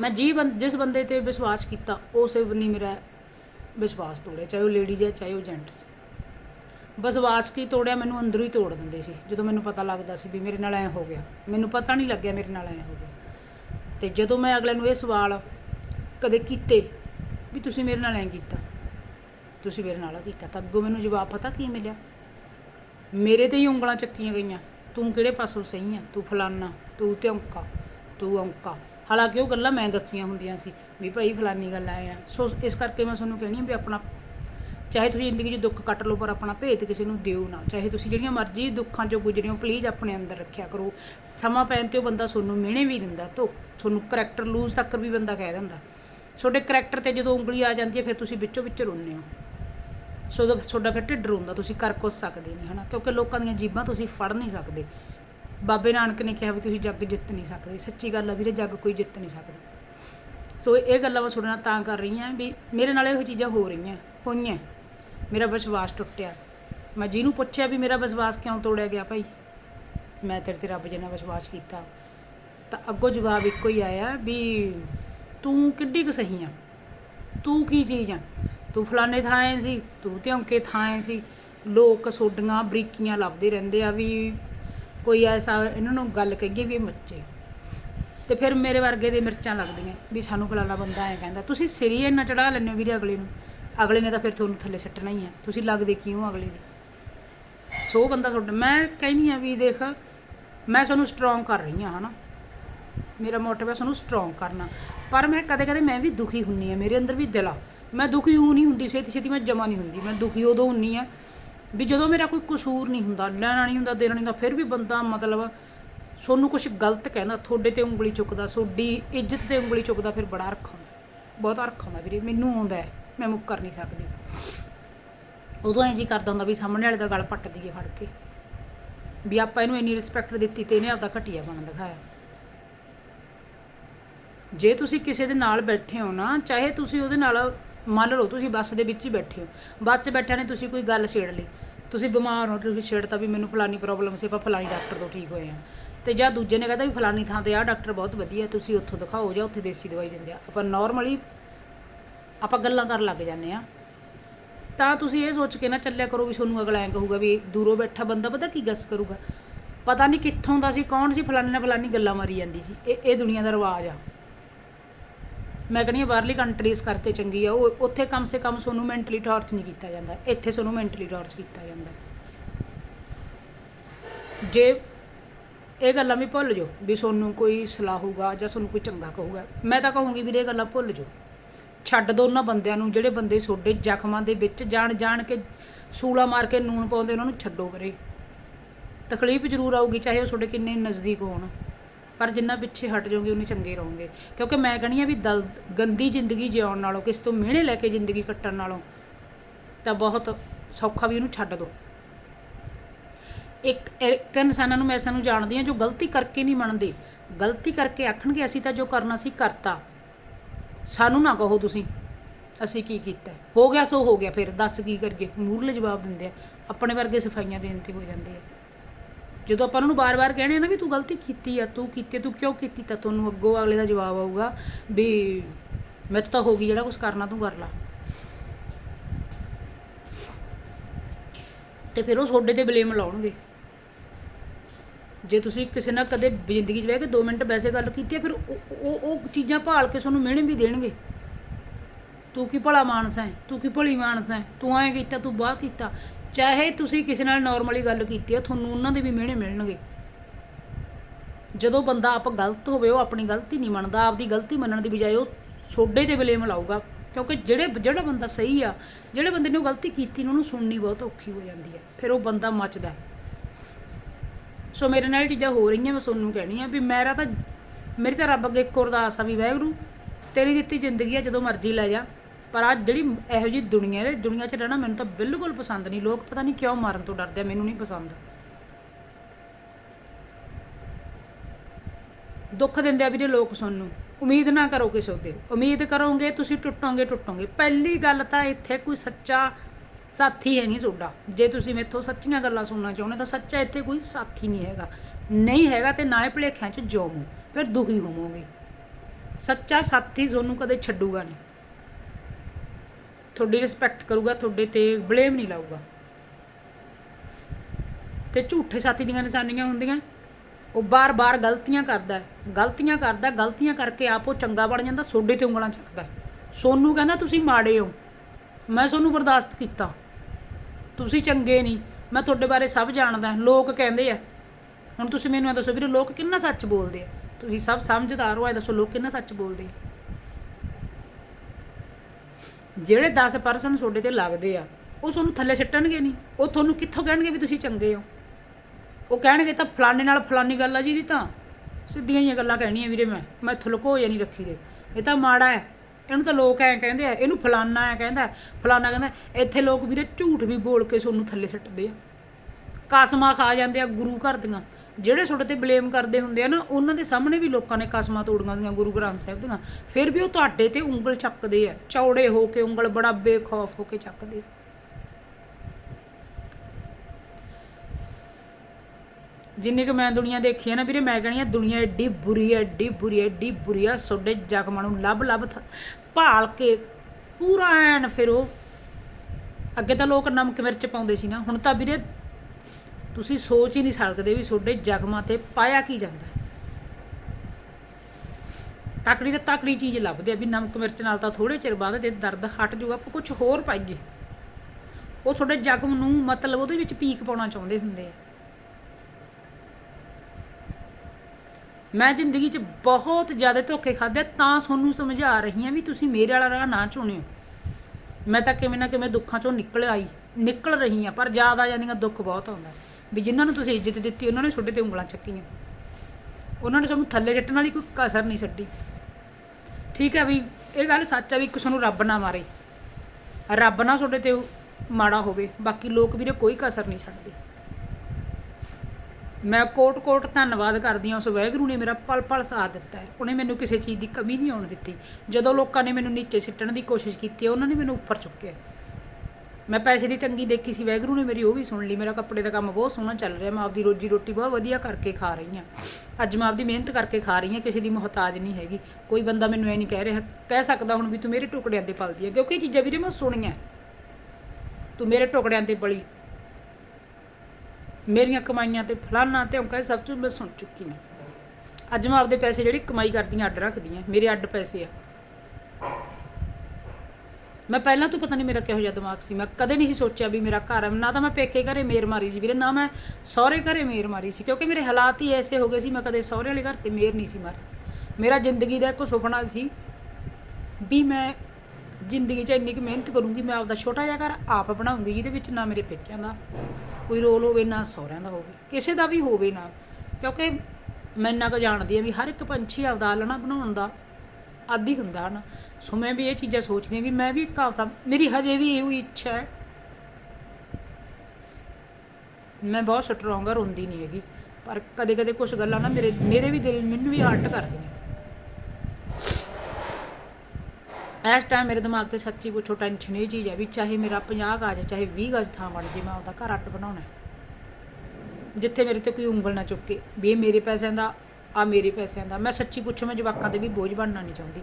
ਮੈਂ ਜੀ ਬੰ- ਜਿਸ ਬੰਦੇ ਤੇ ਵਿਸ਼ਵਾਸ ਕੀਤਾ ਉਸੇ ਨੇ ਮੇਰਾ ਵਿਸ਼ਵਾਸ ਤੋੜਿਆ, ਚਾਹੇ ਉਹ ਲੇਡੀਜ਼ ਹੈ ਚਾਹੇ ਉਹ ਜੈਂਟਸ ਵਿਸ਼ਵਾਸ ਕੀ ਤੋੜਿਆ, ਮੈਨੂੰ ਅੰਦਰੋਂ ਹੀ ਤੋੜ ਦਿੰਦੇ ਸੀ, ਜਦੋਂ ਮੈਨੂੰ ਪਤਾ ਲੱਗਦਾ ਸੀ ਵੀ ਮੇਰੇ ਨਾਲ ਐ ਹੋ ਗਿਆ। ਮੈਨੂੰ ਪਤਾ ਨਹੀਂ ਲੱਗਿਆ ਮੇਰੇ ਨਾਲ ਐ ਹੋ ਗਿਆ। ਤੇ ਜਦੋਂ ਮੈਂ ਅਗਲੇ ਨੂੰ ਇਹ ਸਵਾਲ ਕਦੇ ਕੀਤੇ ਵੀ ਤੁਸੀਂ ਮੇਰੇ ਨਾਲ ਐਂ ਕੀਤਾ, ਤੁਸੀਂ ਮੇਰੇ ਨਾਲ ਕੀਤਾ, ਤਾਂ ਅੱਗੋਂ ਮੈਨੂੰ ਜਵਾਬ ਪਤਾ ਕੀ ਮਿਲਿਆ? ਮੇਰੇ ਤੇ ਹੀ ਉਂਗਲਾਂ ਚੱਕੀਆਂ ਗਈਆਂ। ਤੂੰ ਕਿਹੜੇ ਪਾਸੋਂ ਸਹੀ ਆ? ਤੂੰ ਫਲਾਨਾ, ਤੂੰ ਤੇ ਔਂਕਾ, ਤੂੰ ਔਂਕਾ। ਹਾਲਾਂਕਿ ਉਹ ਗੱਲਾਂ ਮੈਂ ਦੱਸੀਆਂ ਹੁੰਦੀਆਂ ਸੀ ਵੀ ਭਾਈ ਫਲਾਨੀ ਗੱਲ ਆਏ ਸੋ ਇਸ ਕਰਕੇ ਮੈਂ ਤੁਹਾਨੂੰ ਕਹਿਣੀ ਆ ਵੀ ਆਪਣਾ ਚਾਹੇ ਤੁਸੀਂ ਜ਼ਿੰਦਗੀ 'ਚ ਦੁੱਖ ਕੱਟ ਲਓ, ਪਰ ਆਪਣਾ ਭੇਤ ਕਿਸੇ ਨੂੰ ਦਿਓ ਨਾ। ਚਾਹੇ ਤੁਸੀਂ ਜਿਹੜੀਆਂ ਮਰਜ਼ੀ ਦੁੱਖਾਂ 'ਚੋਂ ਗੁਜ਼ਰਿਓ ਪਲੀਜ਼ ਆਪਣੇ ਅੰਦਰ ਰੱਖਿਆ ਕਰੋ। ਸਮਾਂ ਪੈਣ ਤੇ ਉਹ ਬੰਦਾ ਤੁਹਾਨੂੰ ਮਿਹਣੇ ਵੀ ਦਿੰਦਾ ਤੋ ਤੁਹਾਨੂੰ ਕਰੈਕਟਰ ਲੂਜ਼ ਤੱਕ ਵੀ ਬੰਦਾ ਕਹਿ ਦਿੰਦਾ। ਤੁਹਾਡੇ ਕਰੈਕਟਰ ਤੇ ਜਦੋਂ ਉਂਗਲੀ ਆ ਜਾਂਦੀ ਹੈ, ਫਿਰ ਤੁਸੀਂ ਵਿੱਚੋਂ ਵਿੱਚ ਰੋਂਦੇ ਹੋ। ਸੋ ਉਹਦਾ ਤੁਹਾਡਾ ਫਿਰ ਢਿੱਡ ਰੋਂਦਾ, ਤੁਸੀਂ ਕਰ ਕੁਛ ਸਕਦੇ ਨਹੀਂ, ਹਨਾ? ਕਿਉਂਕਿ ਲੋਕਾਂ ਦੀਆਂ ਜੀਬਾਂ ਤੁਸੀਂ ਫੜ ਨਹੀਂ ਸਕਦੇ। ਬਾਬੇ ਨਾਨਕ ਨੇ ਕਿਹਾ ਵੀ ਤੁਸੀਂ ਜੱਗ ਜਿੱਤ ਨਹੀਂ ਸਕਦੇ। ਸੱਚੀ ਗੱਲ ਆ ਵੀਰੇ, ਜੱਗ ਕੋਈ ਜਿੱਤ ਨਹੀਂ ਸਕਦਾ। ਸੋ ਇਹ ਗੱਲਾਂ ਮੈਂ ਤੁਹਾਡੇ ਨਾਲ ਤਾਂ ਕਰ ਰਹੀ ਹਾਂ ਵੀ ਮੇਰੇ ਨਾਲ ਇਹੋ ਚੀਜ਼ਾਂ ਹੋ ਰਹੀਆਂ, ਹੋਈਆਂ। ਮੇਰਾ ਵਿਸ਼ਵਾਸ ਟੁੱਟਿਆ। ਮੈਂ ਜਿਹਨੂੰ ਪੁੱਛਿਆ ਵੀ ਮੇਰਾ ਵਿਸ਼ਵਾਸ ਕਿਉਂ ਤੋੜਿਆ ਗਿਆ ਭਾਈ? ਮੈਂ ਤੇਰੇ ਤੇ ਰੱਬ ਜਿੰਨਾ ਵਿਸ਼ਵਾਸ ਕੀਤਾ। ਤਾਂ ਅੱਗੋਂ ਜਵਾਬ ਇੱਕੋ ਹੀ ਆਇਆ ਵੀ ਤੂੰ ਕਿੱਡੀ ਕੁ ਸਹੀ ਆ? ਤੂੰ ਕੀ ਚੀਜ਼ ਆ? ਤੂੰ ਫਲਾਣੇ ਥਾਂ ਆਏ ਸੀ, ਤੂੰ ਤੇ ਥਾਂ ਆਏ ਸੀ। ਲੋਕ ਸੋਡੀਆਂ ਬਰੀਕੀਆਂ ਲੱਭਦੇ ਰਹਿੰਦੇ ਆ ਵੀ ਕੋਈ ਐਸਾ ਇਹਨਾਂ ਨੂੰ ਗੱਲ ਕਹੀਏ ਵੀ ਇਹ ਮੱਚੇ। ਤੇ ਫਿਰ ਮੇਰੇ ਵਰਗੇ ਦੇ ਮਿਰਚਾਂ ਲੱਗਦੀਆਂ ਵੀ ਸਾਨੂੰ ਫਲਾਣਾ ਬੰਦਾ ਐ ਕਹਿੰਦਾ, ਤੁਸੀਂ ਸਿਰੀ ਇੰਨਾ ਚੜਾ ਲੈਂਦੇ ਹੋ ਵੀਰੇ ਅਗਲੇ ਨੂੰ? ਅਗਲੇ ਨੇ ਤਾਂ ਫਿਰ ਤੁਹਾਨੂੰ ਥੱਲੇ ਸੱਟਣਾ ਹੀ ਆ। ਤੁਸੀਂ ਲੱਗਦੇ ਕਿਉਂ ਅਗਲੇ ਦੇ? ਸੋ ਬੰਦਾ ਤੁਹਾਡਾ, ਮੈਂ ਕਹਿੰਦੀ ਆ ਵੀ ਦੇਖ, ਮੈਂ ਤੁਹਾਨੂੰ ਸਟਰੋਂਗ ਕਰ ਰਹੀ ਆ ਹਨਾ? ਮੇਰਾ ਮੋਟਿਵ ਹੈ ਤੁਹਾਨੂੰ ਸਟਰੋਂਗ ਕਰਨਾ। ਪਰ ਮੈਂ ਕਦੇ ਕਦੇ ਮੈਂ ਵੀ ਦੁਖੀ ਹੁੰਨੀ ਆ ਮੇਰੇ ਅੰਦਰ ਵੀ ਦਿਲ ਆ। ਮੈਂ ਦੁਖੀ ਹੂੰ ਨਹੀਂ ਹੁੰਦੀ, ਛੇਤੀ ਛੇਤੀ ਮੈਂ ਜਮਾ ਨਹੀਂ ਹੁੰਦੀ, ਮੈਂ ਦੁਖੀ ਉਦੋਂ ਹੁੰਨੀ ਆ ਵੀ ਜਦੋਂ ਮੇਰਾ ਕੋਈ ਕਸੂਰ ਨਹੀਂ ਹੁੰਦਾ, ਲੈਣਾ ਨਹੀਂ ਹੁੰਦਾ, ਦੇਣਾ ਨਹੀਂ ਹੁੰਦਾ, ਫਿਰ ਵੀ ਬੰਦਾ ਮਤਲਬ ਸੋਨੂੰ ਕੁਝ ਗਲਤ ਕਹਿੰਦਾ, ਤੁਹਾਡੇ ਤੇ ਉਂਗਲੀ ਚੁੱਕਦਾ ਤੁਹਾਡੀ ਇੱਜ਼ਤ ਤੇ ਉਂਗਲੀ ਚੁੱਕਦਾ, ਫਿਰ ਬੜਾ ਰੱਖਾ ਬਹੁਤ ਰੱਖਾ ਹੁੰਦਾ ਵੀਰੇ, ਮੈਨੂੰ ਆਉਂਦਾ ਮੈਂ ਮੁੱਕ ਕਰ ਨਹੀਂ ਸਕਦੀ। ਉਦੋਂ ਐਂ ਜੀ ਕਰਦਾ ਹੁੰਦਾ ਵੀ ਸਾਹਮਣੇ ਵਾਲੇ ਦਾ ਗਲ ਪੱਟ ਦਈਏ ਫੜ ਕੇ, ਵੀ ਆਪਾਂ ਇਹਨੂੰ ਇੰਨੀ ਰਿਸਪੈਕਟ ਦਿੱਤੀ ਤੇ ਇਹਨੇ ਆਪਦਾ ਘਟੀਆ ਬਣ ਦਿਖਾਇਆ। ਜੇ ਤੁਸੀਂ ਕਿਸੇ ਦੇ ਨਾਲ ਬੈਠੇ ਹੋ ਨਾ, ਚਾਹੇ ਤੁਸੀਂ ਉਹਦੇ ਨਾਲ ਮੰਨ ਲਓ ਤੁਸੀਂ ਬੱਸ ਦੇ ਵਿੱਚ ਹੀ ਬੈਠੇ ਹੋ। ਬੱਸ 'ਚ ਬੈਠਿਆਂ ਨੇ ਤੁਸੀਂ ਕੋਈ ਗੱਲ ਛੇੜ ਲਈ। ਤੁਸੀਂ ਬਿਮਾਰ ਹੋ, ਤੁਸੀਂ ਛੇੜਤਾ ਵੀ ਮੈਨੂੰ ਫਲਾਨੀ ਪ੍ਰੋਬਲਮ ਸੀ, ਆਪਾਂ ਫਲਾਨੀ ਡਾਕਟਰ ਤੋਂ ਠੀਕ ਹੋਏ ਆ ਤੇ ਜਾਂ ਦੂਜੇ ਨੇ ਕਹਿੰਦਾ ਵੀ ਫਲਾਨੀ ਥਾਂ ਤੇ ਆਹ ਡਾਕਟਰ ਬਹੁਤ ਵਧੀਆ, ਤੁਸੀਂ ਉੱਥੋਂ ਦਿਖਾਓ ਜਾਂ ਉੱਥੇ ਦੇਸੀ ਦਵਾਈ ਦਿੰਦੇ ਆ। ਆਪਾਂ ਨਾਰਮਲੀ ਆਪਾਂ ਗੱਲਾਂ ਕਰਨ ਲੱਗ ਜਾਂਦੇ ਆ ਤਾਂ ਤੁਸੀਂ ਇਹ ਸੋਚ ਕੇ ਨਾ ਚੱਲਿਆ ਕਰੋ ਵੀ ਤੁਹਾਨੂੰ ਅਗਲਾ ਐਂ ਕਹੂਗਾ ਵੀ ਦੂਰੋਂ ਬੈਠਾ ਬੰਦਾ ਪਤਾ ਕੀ ਗੱਸ ਕਰੂਗਾ। ਪਤਾ ਨਹੀਂ ਕਿੱਥੋਂ ਦਾ ਸੀ, ਕੌਣ ਸੀ, ਫਲਾਨੀ ਨਾਲ ਫਲਾਨੀ ਗੱਲਾਂ ਮਾਰੀ ਜਾਂਦੀ ਸੀ। ਇਹ ਇਹ ਦੁਨੀਆ ਦਾ ਰਿਵਾਜ ਆ। ਮੈਂ ਕਹਿੰਦੀ ਹਾਂ ਬਾਹਰਲੀ ਕੰਟਰੀਜ਼ ਕਰਕੇ ਚੰਗੀ ਆ, ਉਹ ਉੱਥੇ ਕਮ ਸੇ ਕਮ ਤੁਹਾਨੂੰ ਮੈਂਟਲੀ ਟਾਰਚ ਨਹੀਂ ਕੀਤਾ ਜਾਂਦਾ, ਇੱਥੇ ਤੁਹਾਨੂੰ ਮੈਂਟਲੀ ਟਾਰਚ ਕੀਤਾ ਜਾਂਦਾ। ਜੇ ਇਹ ਗੱਲਾਂ ਵੀ ਭੁੱਲ ਜਾਓ, ਵੀ ਤੁਹਾਨੂੰ ਕੋਈ ਸਲਾਹ ਹੋਊਗਾ ਜਾਂ ਤੁਹਾਨੂੰ ਕੋਈ ਚੰਗਾ ਕਹੂਗਾ, ਮੈਂ ਤਾਂ ਕਹੂੰਗੀ ਵੀਰੇ ਇਹ ਗੱਲਾਂ ਭੁੱਲ ਜਾਓ। ਛੱਡ ਦੋ ਉਹਨਾਂ ਬੰਦਿਆਂ ਨੂੰ, ਜਿਹੜੇ ਬੰਦੇ ਤੁਹਾਡੇ ਜ਼ਖਮਾਂ ਦੇ ਵਿੱਚ ਜਾਣ ਜਾਣ ਕੇ ਸੂਲਾ ਮਾਰ ਕੇ ਨੂਣ ਪਾਉਂਦੇ, ਉਹਨਾਂ ਨੂੰ ਛੱਡੋ ਪਰੇ ਤਕਲੀਫ ਜ਼ਰੂਰ ਆਊਗੀ, ਚਾਹੇ ਉਹ ਤੁਹਾਡੇ ਕਿੰਨੇ ਨਜ਼ਦੀਕ ਹੋਣ। ਪਰ ਜਿੰਨਾ ਪਿੱਛੇ ਹਟ ਜਾਓਗੇ, ਉਨੀ ਚੰਗੇ ਰਹੋਗੇ। ਕਿਉਂਕਿ ਮੈਂ ਕਹਿੰਦੀ ਆ ਵੀ ਦਲ, ਗੰਦੀ ਜ਼ਿੰਦਗੀ ਜਿਉਣ ਨਾਲੋਂ, ਕਿਸ ਤੋਂ ਮਿਹਣੇ ਲੈ ਕੇ ਜ਼ਿੰਦਗੀ ਕੱਟਣ ਨਾਲੋਂ, ਤਾਂ ਬਹੁਤ ਸੌਖਾ ਵੀ ਉਹਨੂੰ ਛੱਡ ਦੋ। ਇੱਕ ਇੱਕ ਇਨਸਾਨਾਂ ਨੂੰ, ਮੈਂ ਸਾਨੂੰ ਜਾਣਦੀ ਹਾਂ ਜੋ ਗਲਤੀ ਕਰਕੇ ਨਹੀਂ ਮੰਨਦੇ। ਗਲਤੀ ਕਰਕੇ ਆਖਣਗੇ, ਅਸੀਂ ਤਾਂ ਜੋ ਕਰਨਾ ਸੀ, ਕਰਤਾ। ਸਾਨੂੰ ਨਾ ਕਹੋ ਤੁਸੀਂ, ਅਸੀਂ ਕੀ ਕੀਤਾ? ਹੋ ਗਿਆ, ਸੋ ਹੋ ਗਿਆ, ਫਿਰ ਦੱਸ ਕੀ ਕਰੀਏ? ਮੂਰਲੇ ਜਵਾਬ ਦਿੰਦੇ ਆ। ਆਪਣੇ ਵਰਗੇ ਸਫਾਈਆਂ ਦੇਣ ਤੇ ਹੋ ਜਾਂਦੇ ਆ। ਜਦੋਂ ਆਪਾਂ ਉਹਨਾਂ ਨੂੰ ਬਾਰ-ਬਾਰ ਕਹਿਣੇ ਆ ਨਾ ਵੀ ਤੂੰ ਗਲਤੀ ਕੀਤੀ ਆ, ਤੂੰ ਕੀਤੀ ਤੂੰ ਕਿਉਂ ਕੀਤੀ ਤਾਂ ਤੁਹਾਨੂੰ ਅੱਗੋਂ ਅਗਲੇ ਦਾ ਜਵਾਬ ਆਊਗਾ ਵੀ ਮੈਂ ਤਾਂ ਹੋ ਗਈ, ਜਿਹੜਾ ਕੁਝ ਕਰਨਾ ਤੂੰ ਕਰ ਲਾ। ਤੇ ਫਿਰ ਉਹ ਤੁਹਾਡੇ ਤੇ ਬਲੇਮ ਲਾਉਣਗੇ। ਜੇ ਤੁਸੀਂ ਕਿਸੇ ਨਾਲ ਕਦੇ ਜ਼ਿੰਦਗੀ 'ਚ ਬਹਿ ਕੇ 2 ਮਿੰਟ ਵੈਸੇ ਗੱਲ ਕੀਤੀ ਹੈ ਫਿਰ ਉਹ ਉਹ ਚੀਜ਼ਾਂ ਭਾਲ ਕੇ ਤੁਹਾਨੂੰ ਮਿਹਣੇ ਵੀ ਦੇਣਗੇ। ਤੂੰ ਕੀ ਭਲਾ ਮਾਨਸ ਹੈ? ਤੂੰ ਕੀ ਭਲੀ ਮਾਨਸਾ ਹੈ? ਤੂੰ ਐਂ ਕੀਤਾ, ਤੂੰ ਬਾਹ ਕੀਤਾ। ਚਾਹੇ ਤੁਸੀਂ ਕਿਸੇ ਨਾਲ ਨਾਰਮਲੀ ਗੱਲ ਕੀਤੀ ਹੈ ਤੁਹਾਨੂੰ ਉਹਨਾਂ ਦੇ ਵੀ ਮਿਹਣੇ ਮਿਲਣਗੇ। ਜਦੋਂ ਬੰਦਾ ਆਪ ਗਲਤ ਹੋਵੇ, ਉਹ ਆਪਣੀ ਗਲਤੀ ਨਹੀਂ ਮੰਨਦਾ, ਆਪਦੀ ਗਲਤੀ ਮੰਨਣ ਦੀ ਬਜਾਏ ਉਹ ਛੋਡੇ ਤੇ ਬਲੇਮ ਲਾਊਗਾ। ਕਿਉਂਕਿ ਜਿਹੜੇ, ਜਿਹੜਾ ਬੰਦਾ ਸਹੀ ਆ, ਜਿਹੜੇ ਬੰਦੇ ਨੇ ਉਹ ਗਲਤੀ ਕੀਤੀ ਨੂੰ, ਉਹਨੂੰ ਸੁਣਨੀ ਬਹੁਤ ਔਖੀ ਹੋ ਜਾਂਦੀ ਹੈ ਫਿਰ ਉਹ ਬੰਦਾ ਮੱਚਦਾ। ਸੋ ਮੇਰੇ ਨਾਲ ਇਹ ਚੀਜ਼ਾਂ ਹੋ ਰਹੀਆਂ, ਮੈਂ ਤੁਹਾਨੂੰ ਕਹਿਣੀ ਆ ਵੀ ਮੇਰਾ ਤਾਂ, ਮੇਰੀ ਤਾਂ ਰੱਬ ਅੱਗੇ ਇੱਕ ਅਰਦਾਸ ਆ ਵੀ ਵਾਹਿਗੁਰੂ, ਤੇਰੀ ਦਿੱਤੀ ਜ਼ਿੰਦਗੀ ਆ, ਜਦੋਂ ਮਰਜ਼ੀ ਲੈ ਜਾ। ਪਰ ਅੱਜ ਜਿਹੜੀ ਇਹੋ ਜਿਹੀ ਦੁਨੀਆ ਦੇ ਦੁਨੀਆ 'ਚ ਰਹਿਣਾ ਮੈਨੂੰ ਤਾਂ ਬਿਲਕੁਲ ਪਸੰਦ ਨਹੀਂ। ਲੋਕ ਪਤਾ ਨਹੀਂ ਕਿਉਂ ਮਾਰਨ ਤੋਂ ਡਰਦੇ ਆ, ਮੈਨੂੰ ਨਹੀਂ ਪਸੰਦ। ਦੁੱਖ ਦਿੰਦੇ ਆ ਵੀਰੇ ਲੋਕ ਸਾਨੂੰ ਉਮੀਦ ਨਾ ਕਰੋ ਕਿਸੇ ਉੱਤੇ। ਉਮੀਦ ਕਰੋਗੇ, ਤੁਸੀਂ ਟੁੱਟੋਗੇ ਟੁੱਟੋਗੇ। ਪਹਿਲੀ ਗੱਲ ਤਾਂ ਇੱਥੇ ਕੋਈ ਸੱਚਾ ਸਾਥੀ ਹੈ ਨਹੀਂ ਤੁਹਾਡਾ। ਜੇ ਤੁਸੀਂ ਮੇਥੋਂ ਸੱਚੀਆਂ ਗੱਲਾਂ ਸੁਣਨਾ ਚਾਹੁੰਦੇ ਤਾਂ ਸੱਚਾ ਇੱਥੇ ਕੋਈ ਸਾਥੀ ਨਹੀਂ ਹੈਗਾ। ਨਹੀਂ ਹੈਗਾ ਤੇ ਨਾ ਹੀ ਭੁਲੇਖਿਆਂ 'ਚ ਜੋਮੋ ਫਿਰ ਦੁਖੀ ਹੋਵੋਗੇ। ਸੱਚਾ ਸਾਥੀ ਤੁਹਾਨੂੰ ਕਦੇ ਛੱਡੂਗਾ ਨਹੀਂ। ਤੁਹਾਡੀ ਰਿਸਪੈਕਟ ਕਰੂਗਾ, ਤੁਹਾਡੇ ਤੇ ਬਲੇਮ ਨਹੀਂ ਲਾਊਗਾ। ਤੇ ਝੂਠੇ ਸਾਥੀ ਦੀਆਂ ਨਿਸ਼ਾਨੀਆਂ ਹੁੰਦੀਆਂ। ਉਹ ਬਾਰ-ਬਾਰ ਗਲਤੀਆਂ ਕਰਦਾ ਗਲਤੀਆਂ ਕਰਦਾ, ਗਲਤੀਆਂ ਕਰਕੇ ਆਪ ਉਹ ਚੰਗਾ ਬਣ ਜਾਂਦਾ, ਸੋਡੇ ਤੇ ਉਂਗਲਾਂ ਚੱਕਦਾ ਸੋਨੂੰ ਕਹਿੰਦਾ, ਤੁਸੀਂ ਮਾੜੇ ਹੋ। ਮੈਂ ਤੁਹਾਨੂੰ ਬਰਦਾਸ਼ਤ ਕੀਤਾ। ਤੁਸੀਂ ਚੰਗੇ ਨਹੀਂ। ਮੈਂ ਤੁਹਾਡੇ ਬਾਰੇ ਸਭ ਜਾਣਦਾ ਲੋਕ ਕਹਿੰਦੇ ਆ। ਹੁਣ ਤੁਸੀਂ ਮੈਨੂੰ ਇਹ ਦੱਸੋ ਵੀਰੇ, ਲੋਕ ਕਿੰਨਾ ਸੱਚ ਬੋਲਦੇ ਆ? ਤੁਸੀਂ ਸਭ ਸਮਝਦਾਰ ਹੋ, ਇਹ ਦੱਸੋ ਲੋਕ ਕਿੰਨਾ ਸੱਚ ਬੋਲਦੇ ਆ? ਜਿਹੜੇ 10% ਤੁਹਾਡੇ ਤੇ ਲੱਗਦੇ ਆ, ਉਹ ਤੁਹਾਨੂੰ ਥੱਲੇ ਸਿੱਟਣਗੇ ਨਹੀਂ। ਉਹ ਤੁਹਾਨੂੰ ਕਿੱਥੋਂ ਕਹਿਣਗੇ ਵੀ ਤੁਸੀਂ ਚੰਗੇ ਹੋ? ਉਹ ਕਹਿਣਗੇ ਤਾਂ ਫਲਾਣੇ ਨਾਲ ਫਲਾਨੀ ਗੱਲ ਆ ਜੀ ਦੀ ਤਾਂ। ਸਿੱਧੀਆਂ ਹੀ ਗੱਲਾਂ ਕਹਿਣੀਆਂ ਵੀਰੇ ਮੈਂ ਮੈਂ ਇੱਥੋਂ ਲੁਕੋ ਜਾਂ ਨਹੀਂ ਰੱਖੀ ਦੇ ਇਹ ਤਾਂ ਮਾੜਾ ਹੈ। ਇਹਨੂੰ ਤਾਂ ਲੋਕ ਐਂ ਕਹਿੰਦੇ ਆ, ਇਹਨੂੰ ਫਲਾਨਾ ਐ ਕਹਿੰਦਾ ਫਲਾਨਾ ਕਹਿੰਦਾ ਇੱਥੇ ਲੋਕ ਵੀਰੇ ਝੂਠ ਵੀ ਬੋਲ ਕੇ ਤੁਹਾਨੂੰ ਥੱਲੇ ਸਿੱਟਦੇ ਆ। ਕਸਮਾਂ ਖਾ ਜਾਂਦੇ ਆ ਗੁਰੂ ਘਰ ਦੀਆਂ। ਜਿਹੜੇ ਤੁਹਾਡੇ ਤੇ ਬਲੇਮ ਕਰਦੇ ਹੁੰਦੇ ਆ ਨਾ, ਉਹਨਾਂ ਦੇ ਸਾਹਮਣੇ ਵੀ ਲੋਕਾਂ ਨੇ ਕਸਮਾਂ ਤੋੜੀਆਂ ਦੀਆਂ ਗੁਰੂ ਗ੍ਰੰਥ ਸਾਹਿਬ ਦੀਆਂ। ਫਿਰ ਵੀ ਉਹ ਤੁਹਾਡੇ ਤੇ ਉਂਗਲ ਚੱਕਦੇ ਆ। ਚੌੜੇ ਹੋ ਕੇ ਉਂਗਲ ਬੜਾ ਬੇਖੌਫ ਹੋ ਕੇ ਚੱਕਦੇ ਆ। ਜਿੰਨੀ ਕੁ ਮੈਂ ਦੁਨੀਆ ਦੇਖੀ ਹੈ ਨਾ ਵੀਰੇ, ਮੈਂ ਕਹਣੀ ਆ, ਦੁਨੀਆ ਐਡੀ ਬੁਰੀ ਹੈ ਐਡੀ ਬੁਰੀ ਹੈ ਐਡੀ ਬੁਰੀ ਆ ਸੋਡੇ ਜ਼ਖਮਾਂ ਨੂੰ ਲੱਭ ਲੱਭ ਭਾਲ ਕੇ ਪੂਰਾ ਐਨ ਫਿਰ ਉਹ, ਅੱਗੇ ਤਾਂ ਲੋਕ ਨਮਕ ਮਿਰਚ ਪਾਉਂਦੇ ਸੀ ਨਾ, ਹੁਣ ਤਾਂ ਵੀਰੇ ਤੁਸੀਂ ਸੋਚ ਹੀ ਨਹੀਂ ਸਕਦੇ ਵੀ ਤੁਹਾਡੇ ਜ਼ਖਮਾਂ ਤੇ ਪਾਇਆ ਕੀ ਜਾਂਦਾ। ਤਕੜੀ ਤੇ ਤਕੜੀ ਚੀਜ਼ ਲੱਭਦੇ ਆ ਵੀ ਨਮਕ ਮਿਰਚ ਨਾਲ ਤਾਂ ਥੋੜੇ ਚਿਰ ਬਾਅਦ ਤੇ ਦਰਦ ਹਟ ਜਾਊਗਾ ਆਪਾਂ ਕੁਝ ਹੋਰ ਪਾਈਏ। ਉਹ ਤੁਹਾਡੇ ਜ਼ਖਮ ਨੂੰ ਮਤਲਬ ਉਹਦੇ ਵਿੱਚ ਪੀਕ ਪਾਉਣਾ ਚਾਹੁੰਦੇ ਹੁੰਦੇ ਆ। ਮੈਂ ਜ਼ਿੰਦਗੀ 'ਚ ਬਹੁਤ ਜ਼ਿਆਦਾ ਧੋਖੇ ਖਾਦੇ ਤਾਂ ਤੁਹਾਨੂੰ ਸਮਝਾ ਰਹੀ ਹਾਂ ਵੀ ਤੁਸੀਂ ਮੇਰੇ ਵਾਲਾ ਰਾਹ ਨਾ ਚੁਣਿਓ। ਮੈਂ ਤਾਂ ਕਿਵੇਂ ਨਾ ਕਿਵੇਂ ਦੁੱਖਾਂ 'ਚੋਂ ਨਿਕਲ ਆਈ, ਨਿਕਲ ਰਹੀ ਹਾਂ, ਪਰ ਜ਼ਿਆਦਾ ਜਾਂਦੀਆਂ ਦੁੱਖ ਬਹੁਤ ਆਉਂਦਾ। ਵੀ ਜਿਨ੍ਹਾਂ ਨੂੰ ਤੁਸੀਂ ਇੱਜ਼ਤ ਦਿੱਤੀ, ਉਹਨਾਂ ਨੇ ਤੁਹਾਡੇ ਤੇ ਉਂਗਲਾਂ ਚੱਕੀਆਂ। ਉਹਨਾਂ ਨੇ ਤੁਹਾਨੂੰ ਥੱਲੇ ਛੱਡਣ ਵਾਲੀ ਕੋਈ ਕਸਰ ਨਹੀਂ ਛੱਡੀ। ਠੀਕ ਹੈ ਵੀ ਇਹ ਗੱਲ ਸੱਚ ਹੈ ਵੀ ਕਿਸੇ ਨੂੰ ਰੱਬ ਨਾ ਮਾਰੇ। ਰੱਬ ਨਾ ਤੁਹਾਡੇ ਤੇ ਮਾੜਾ ਹੋਵੇ, ਬਾਕੀ ਲੋਕ ਵੀਰੇ ਕੋਈ ਕਸਰ ਨਹੀਂ ਛੱਡਦੇ। ਮੈਂ ਕੋਟ ਕੋਟ ਧੰਨਵਾਦ ਕਰਦੀ ਹਾਂ ਉਸ ਵਾਹਿਗੁਰੂ ਨੇ ਮੇਰਾ ਪਲ ਪਲ ਸਾਥ ਦਿੱਤਾ ਹੈ। ਉਹਨੇ ਮੈਨੂੰ ਕਿਸੇ ਚੀਜ਼ ਦੀ ਕਮੀ ਨਹੀਂ ਆਉਣ ਦਿੱਤੀ। ਜਦੋਂ ਲੋਕਾਂ ਨੇ ਮੈਨੂੰ ਨੀਚੇ ਸਿੱਟਣ ਦੀ ਕੋਸ਼ਿਸ਼ ਕੀਤੀ ਉਹਨਾਂ ਨੇ ਮੈਨੂੰ ਉੱਪਰ ਚੁੱਕਿਆ ਮੈਂ ਪੈਸੇ ਦੀ ਤੰਗੀ ਦੇਖੀ ਸੀ, ਵਾਹਿਗੁਰੂ ਨੇ ਮੇਰੀ ਉਹ ਵੀ ਸੁਣ ਲਈ। ਮੇਰਾ ਕੱਪੜੇ ਦਾ ਕੰਮ ਬਹੁਤ ਸੋਹਣਾ ਚੱਲ ਰਿਹਾ। ਮੈਂ ਆਪਦੀ ਰੋਜੀ ਰੋਟੀ ਬਹੁਤ ਵਧੀਆ ਕਰਕੇ ਖਾ ਰਹੀ ਹਾਂ। ਅੱਜ ਮੈਂ ਆਪਦੀ ਮਿਹਨਤ ਕਰਕੇ ਖਾ ਰਹੀ ਹਾਂ, ਕਿਸੇ ਦੀ ਮੁਹਤਾਜ ਨਹੀਂ ਹੈਗੀ। ਕੋਈ ਬੰਦਾ ਮੈਨੂੰ ਐ ਨਹੀਂ ਕਹਿ ਰਿਹਾ, ਕਹਿ ਸਕਦਾ ਹੁਣ ਵੀ ਤੂੰ ਮੇਰੇ ਟੁਕੜਿਆਂ ਤੇ ਪਲਦੀ ਹੈ। ਕਿਉਂਕਿ ਇਹ ਚੀਜ਼ਾਂ ਵੀਰੇ ਮੈਂ ਸੁਣੀਆਂ। ਤੂੰ ਮੇਰੇ ਟੁਕੜਿਆਂ ਤੇ ਪਲੀ। ਮੇਰੀਆਂ ਕਮਾਈਆਂ ਤੇ ਫਲਾਨਾ ਤੇ ਉਹ ਸਭ ਕੁਝ ਮੈਂ ਸੁਣ ਚੁੱਕੀ ਹਾਂ। ਅੱਜ ਮੈਂ ਆਪਦੇ ਪੈਸੇ ਜਿਹੜੀ ਕਮਾਈ ਕਰਦੀ ਹਾਂ, ਅੱਡ ਰੱਖਦੀ ਹਾਂ। ਮੇਰੇ ਅੱਡ ਪੈਸੇ ਆ। ਮੈਂ ਪਹਿਲਾਂ ਤੋਂ ਪਤਾ ਨਹੀਂ ਮੇਰਾ ਕਿਹੋ ਜਿਹਾ ਦਿਮਾਗ ਸੀ। ਮੈਂ ਕਦੇ ਨਹੀਂ ਸੀ ਸੋਚਿਆ ਵੀ ਮੇਰਾ ਘਰ ਹੈ ਨਾ ਤਾਂ ਮੈਂ ਪੇਕੇ ਘਰੇ ਮੇਰ ਮਾਰੀ ਸੀ ਵੀਰੇ, ਨਾ ਮੈਂ ਸਹੁਰੇ ਘਰੇ ਮੇਰ ਮਾਰੀ ਸੀ। ਕਿਉਂਕਿ ਮੇਰੇ ਹਾਲਾਤ ਹੀ ਐਸੇ ਹੋ ਗਏ ਸੀ, ਮੈਂ ਕਦੇ ਸਹੁਰੇ ਵਾਲੇ ਘਰ ਤੇ ਮੇਰ ਨਹੀਂ ਸੀ ਮਾਰੀ। ਮੇਰਾ ਜ਼ਿੰਦਗੀ ਦਾ ਇੱਕ ਸੁਪਨਾ ਸੀ ਵੀ ਮੈਂ ਜ਼ਿੰਦਗੀ 'ਚ ਇੰਨੀ ਕੁ ਮਿਹਨਤ ਕਰੂੰਗੀ, ਮੈਂ ਆਪਦਾ ਛੋਟਾ ਜਿਹਾ ਘਰ ਆਪ ਬਣਾਉਂਗੀ, ਜਿਹਦੇ ਵਿੱਚ ਨਾ ਮੇਰੇ ਪੇਕਿਆਂ ਦਾ ਕੋਈ ਰੋਲ ਹੋਵੇ, ਨਾ ਸਹੁਰਿਆਂ ਦਾ ਹੋਵੇ। ਕਿਸੇ ਦਾ ਵੀ ਹੋਵੇ ਨਾ। ਕਿਉਂਕਿ ਮੈਂ ਇੰਨਾ ਕੁ ਜਾਣਦੀ ਹਾਂ ਵੀ ਹਰ ਇੱਕ ਪੰਛੀ ਆਪਦਾ ਆਲਣਾ ਬਣਾਉਣ ਦਾ ਆਦੀ ਹੁੰਦਾ, ਹਨ। ਸੋ ਮੈਂ ਵੀ ਇਹ ਚੀਜ਼ਾਂ ਸੋਚਦੀ ਹਾਂ ਵੀ ਮੈਂ ਵੀ ਇੱਕ ਮੇਰੀ ਹਜੇ ਵੀ ਇਹੋ ਇੱਛਾ ਹੈ। ਮੈਂ ਬਹੁਤ ਸਟਰੋਂਗ ਹਾਂ ਰੋਂਦੀ ਨਹੀਂ ਹੈਗੀ। ਪਰ ਕਦੇ ਕਦੇ ਕੁਝ ਗੱਲਾਂ ਨਾ ਮੇਰੇ ਮੇਰੇ ਵੀ ਦਿਲ ਮੈਨੂੰ ਵੀ ਹਰਟ ਕਰਦੀਆਂ। ਇਸ ਟਾਈਮ ਮੇਰੇ ਦਿਮਾਗ ਤੇ ਸੱਚੀ ਪੁੱਛੋ ਟੈਨਸ਼ਨ ਇਹ ਚੀਜ਼ ਹੈ ਵੀ ਚਾਹੇ ਮੇਰਾ 50 ਗਜ ਚਾਹੇ 20 ਗਜ ਥਾਂ ਬਣ ਜੇ ਮੈਂ ਉਹਦਾ ਘਰ ਅੱਟ ਬਣਾਉਣਾ ਜਿੱਥੇ ਮੇਰੇ ਤੇ ਕੋਈ ਉਂਗਲ ਨਾ ਚੁੱਕੇ ਵੀ ਇਹ ਮੇਰੇ ਪੈਸਿਆਂ ਦਾ ਆ ਮੇਰੇ ਪੈਸਿਆਂ ਦਾ। ਮੈਂ ਸੱਚੀ ਪੁੱਛੋ ਮੈਂ ਜਵਾਕਾਂ ਦੇ ਵੀ ਬੋਝ ਬਣਨਾ ਨਹੀਂ ਚਾਹੁੰਦੀ।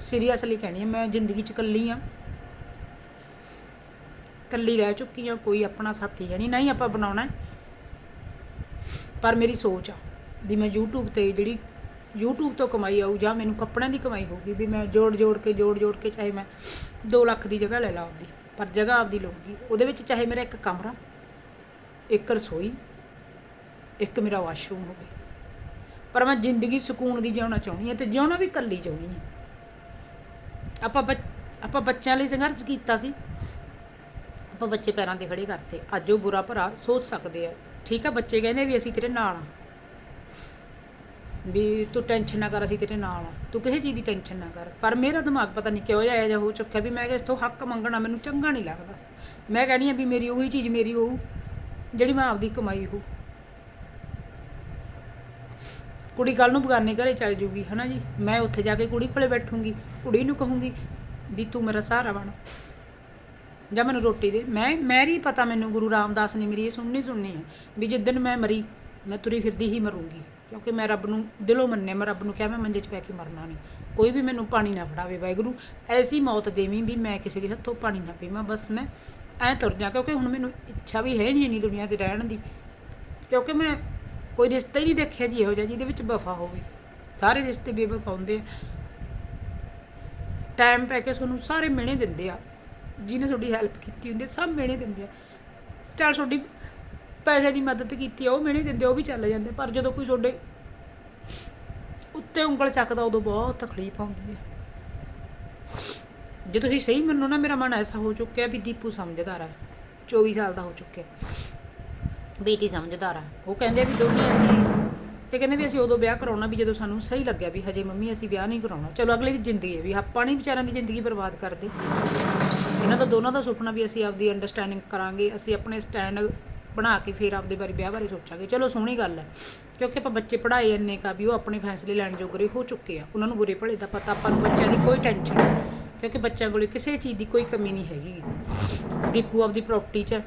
ਸੀਰੀਅਸਲੀ ਕਹਿਣੀ ਹੈ ਮੈਂ ਜ਼ਿੰਦਗੀ 'ਚ ਇਕੱਲੀ ਆ। ਇਕੱਲੀ ਰਹਿ ਚੁੱਕੀ ਆ, ਕੋਈ ਆਪਣਾ ਸਾਥੀ ਹੈ ਨਹੀਂ ਨਹੀਂ ਆਪਾਂ ਬਣਾਉਣਾ ਪਰ ਮੇਰੀ ਸੋਚ ਆ ਵੀ ਮੈਂ YouTube ਤੇ ਜਿਹੜੀ YouTube ਤੋਂ ਕਮਾਈ ਆਊ ਜਾਂ ਮੈਨੂੰ ਕੱਪੜਿਆਂ ਦੀ ਕਮਾਈ ਹੋਊਗੀ, ਵੀ ਮੈਂ ਜੋੜ ਜੋੜ ਕੇ, ਜੋੜ ਜੋੜ ਕੇ ਚਾਹੇ ਮੈਂ 2 ਲੱਖ ਦੀ ਜਗ੍ਹਾ ਲੈ ਲਾ ਆਪਦੀ, ਪਰ ਜਗ੍ਹਾ ਆਪਦੀ ਲਊਗੀ। ਉਹਦੇ ਵਿੱਚ ਚਾਹੇ ਮੇਰਾ ਇੱਕ ਕਮਰਾ, ਇੱਕ ਰਸੋਈ, ਇੱਕ ਮੇਰਾ ਵਾਸ਼ਰੂਮ ਹੋਵੇ। ਪਰ ਮੈਂ ਜ਼ਿੰਦਗੀ ਸਕੂਨ ਦੀ ਜਿਉਣਾ ਚਾਹੁੰਦੀ ਹਾਂ ਤੇ ਜਿਉਣਾ ਵੀ ਇਕੱਲੀ ਚਾਹੁੰਦੀ ਹਾਂ। ਆਪਾਂ ਬੱਚ- ਆਪਾਂ ਬੱਚਿਆਂ ਲਈ ਸੰਘਰਸ਼ ਕੀਤਾ ਸੀ। ਆਪਾਂ ਬੱਚੇ ਪੈਰਾਂ ਤੇ ਖੜੇ ਕਰਤੇ। ਅੱਜ ਉਹ ਬੁਰਾ ਭਰਾ ਸੋਚ ਸਕਦੇ ਆ। ਠੀਕ ਆ, ਬੱਚੇ ਕਹਿੰਦੇ ਵੀ ਅਸੀਂ ਤੇਰੇ ਨਾਲ ਆ। ਵੀ ਤੂੰ ਟੈਨਸ਼ਨ ਨਾ ਕਰ, ਅਸੀਂ ਤੇਰੇ ਨਾਲ ਆ। ਤੂੰ ਕਿਸੇ ਚੀਜ਼ ਦੀ ਟੈਨਸ਼ਨ ਨਾ ਕਰ। ਪਰ ਮੇਰਾ ਦਿਮਾਗ ਪਤਾ ਨਹੀਂ ਕਿਉਂ ਜਿਹਾ ਜਿਹਾ ਹੋ ਚੁੱਕਿਆ ਵੀ ਮੈਂ ਇਸ ਤੋਂ ਹੱਕ ਮੰਗਣਾ ਮੈਨੂੰ ਚੰਗਾ ਨਹੀਂ ਲੱਗਦਾ। ਮੈਂ ਕਹਿੰਦੀ ਆ ਵੀ ਮੇਰੀ ਉਹੀ ਚੀਜ਼ ਮੇਰੀ ਹੋਊ, ਜਿਹੜੀ ਮੈਂ ਆਪਦੀ ਕਮਾਈ ਹੋਊ। ਕੁੜੀ ਕੱਲ ਨੂੰ ਬਗਾਨੇ ਘਰੇ ਚੱਲ ਜੂਗੀ, ਹਨਾ ਜੀ? ਮੈਂ ਉੱਥੇ ਜਾ ਕੇ ਕੁੜੀ ਕੋਲੇ ਬੈਠੂੰਗੀ, ਕੁੜੀ ਨੂੰ ਕਹੂੰਗੀ, ਵੀ ਤੂੰ ਮੇਰਾ ਸਹਾਰਾ ਬਣ। ਜਾਂ ਮੈਨੂੰ ਰੋਟੀ ਦੇ। ਮੈਂ ਮੈਰੀ ਪਤਾ ਮੈਨੂੰ ਗੁਰੂ ਰਾਮਦਾਸ ਨੇ ਮੇਰੀ ਇਹ ਸੁਣਨੀ ਸੁਣਨੀ ਹੈ ਵੀ ਜਿੱਦਣ ਮੈਂ ਮਰੀ, ਮੈਂ ਤੁਰੀ ਫਿਰਦੀ ਹੀ ਮਰੂੰਗੀ। ਕਿਉਂਕਿ ਮੈਂ ਰੱਬ ਨੂੰ ਦਿਲੋਂ ਮੰਨਿਆ, ਮੈਂ ਰੱਬ ਨੂੰ ਕਿਹਾ ਮੈਂ ਮੰਜੇ 'ਚ ਪੈ ਕੇ ਮਰਨਾ ਨਹੀਂ। ਕੋਈ ਵੀ ਮੈਨੂੰ ਪਾਣੀ ਨਾ ਫੜਾਵੇ ਵਾਹਿਗੁਰੂ, ਐਸੀ ਮੌਤ ਦੇਵੀਂ ਵੀ ਮੈਂ ਕਿਸੇ ਦੇ ਹੱਥੋਂ ਪਾਣੀ ਨਾ ਪੀਵਾਂ, ਬਸ ਮੈਂ ਐਂ ਤੁਰ ਜਾ। ਕਿਉਂਕਿ ਹੁਣ ਮੈਨੂੰ ਇੱਛਾ ਵੀ ਹੈ ਨਹੀਂ ਇੰਨੀ ਦੁਨੀਆ ਤੇ ਰਹਿਣ ਦੀ। ਕਿਉਂਕਿ ਮੈਂ ਕੋਈ ਰਿਸ਼ਤਾ ਹੀ ਨਹੀਂ ਦੇਖਿਆ ਜੀ ਇਹੋ ਜਿਹਾ, ਜਿਹਦੇ ਵਿੱਚ ਵਫਾ ਹੋਵੇ। ਸਾਰੇ ਰਿਸ਼ਤੇ ਬੇਵਫਾ ਹੁੰਦੇ ਆ। ਟਾਈਮ ਪੈ ਕੇ ਤੁਹਾਨੂੰ ਸਾਰੇ ਮਿਹਣੇ ਦਿੰਦੇ ਆ। ਜਿਹਨੇ ਤੁਹਾਡੀ ਹੈਲਪ ਕੀਤੀ ਹੁੰਦੀ ਸਭ ਮਿਹਣੇ ਦਿੰਦੇ ਆ। ਚਲ ਤੁਹਾਡੀ ਪੈਸੇ ਦੀ ਮਦਦ ਕੀਤੀ ਆ, ਉਹ ਮੈਨੂੰ ਦਿੰਦੇ ਉਹ ਵੀ ਚੱਲ ਜਾਂਦੇ ਪਰ ਜਦੋਂ ਕੋਈ ਤੁਹਾਡੇ ਉੱਤੇ ਉਂਗਲ ਚੱਕਦਾ, ਉਦੋਂ ਬਹੁਤ ਤਕਲੀਫ ਆਉਂਦੀ ਹੈ ਜੇ ਤੁਸੀਂ ਸਹੀ ਮੰਨੋ ਨਾ, ਮੇਰਾ ਮਨ ਐਸਾ ਹੋ ਚੁੱਕਿਆ ਵੀ ਦੀਪੂ ਸਮਝਦਾਰ ਹੈ 24 ਸਾਲ ਦਾ ਹੋ ਚੁੱਕਿਆ। ਬੇਟੀ ਸਮਝਦਾਰ ਆ। ਉਹ ਕਹਿੰਦੇ ਵੀ ਦੋਨੇ ਅਸੀਂ ਇਹ ਕਹਿੰਦੇ ਵੀ ਅਸੀਂ ਉਦੋਂ ਵਿਆਹ ਕਰਾਉਣਾ ਵੀ ਜਦੋਂ ਸਾਨੂੰ ਸਹੀ ਲੱਗਿਆ ਵੀ ਹਜੇ ਮੰਮੀ ਅਸੀਂ ਵਿਆਹ ਨਹੀਂ ਕਰਾਉਣਾ। ਚਲੋ ਅਗਲੇ ਦੀ ਜ਼ਿੰਦਗੀ ਹੈ ਵੀ ਆਪਾਂ ਨਹੀਂ ਵਿਚਾਰਿਆਂ ਦੀ ਜ਼ਿੰਦਗੀ ਬਰਬਾਦ ਕਰਦੇ। ਇਹਨਾਂ ਦਾ ਦੋਨਾਂ ਦਾ ਸੁਪਨਾ ਵੀ ਅਸੀਂ ਆਪਦੀ ਅੰਡਰਸਟੈਂਡਿੰਗ ਕਰਾਂਗੇ, ਅਸੀਂ ਆਪਣੇ ਸਟੈਂਡ ਬਣਾ ਕੇ ਫਿਰ ਆਪਦੇ ਬਾਰੇ ਵਿਆਹ ਬਾਰੇ ਸੋਚਾਂਗੇ। ਚਲੋ ਸੋਹਣੀ ਗੱਲ ਹੈ, ਕਿਉਂਕਿ ਆਪਾਂ ਬੱਚੇ ਪੜ੍ਹਾਏ ਇੰਨੇ ਕਾ ਵੀ ਉਹ ਆਪਣੇ ਫੈਸਲੇ ਲੈਣ ਜੋਗਰੇ ਹੋ ਚੁੱਕੇ ਆ। ਉਹਨਾਂ ਨੂੰ ਬੁਰੇ ਭਲੇ ਦਾ ਪਤਾ, ਆਪਾਂ ਨੂੰ ਬੱਚਿਆਂ ਦੀ ਕੋਈ ਟੈਨਸ਼ਨ ਨਹੀਂ। ਕਿਉਂਕਿ ਬੱਚਿਆਂ ਕੋਲ ਕਿਸੇ ਚੀਜ਼ ਦੀ ਕੋਈ ਕਮੀ ਨਹੀਂ ਹੈਗੀ। ਦੀਪੂ ਆਪਦੀ ਪ੍ਰਾਪਰਟੀ 'ਚ ਹੈ।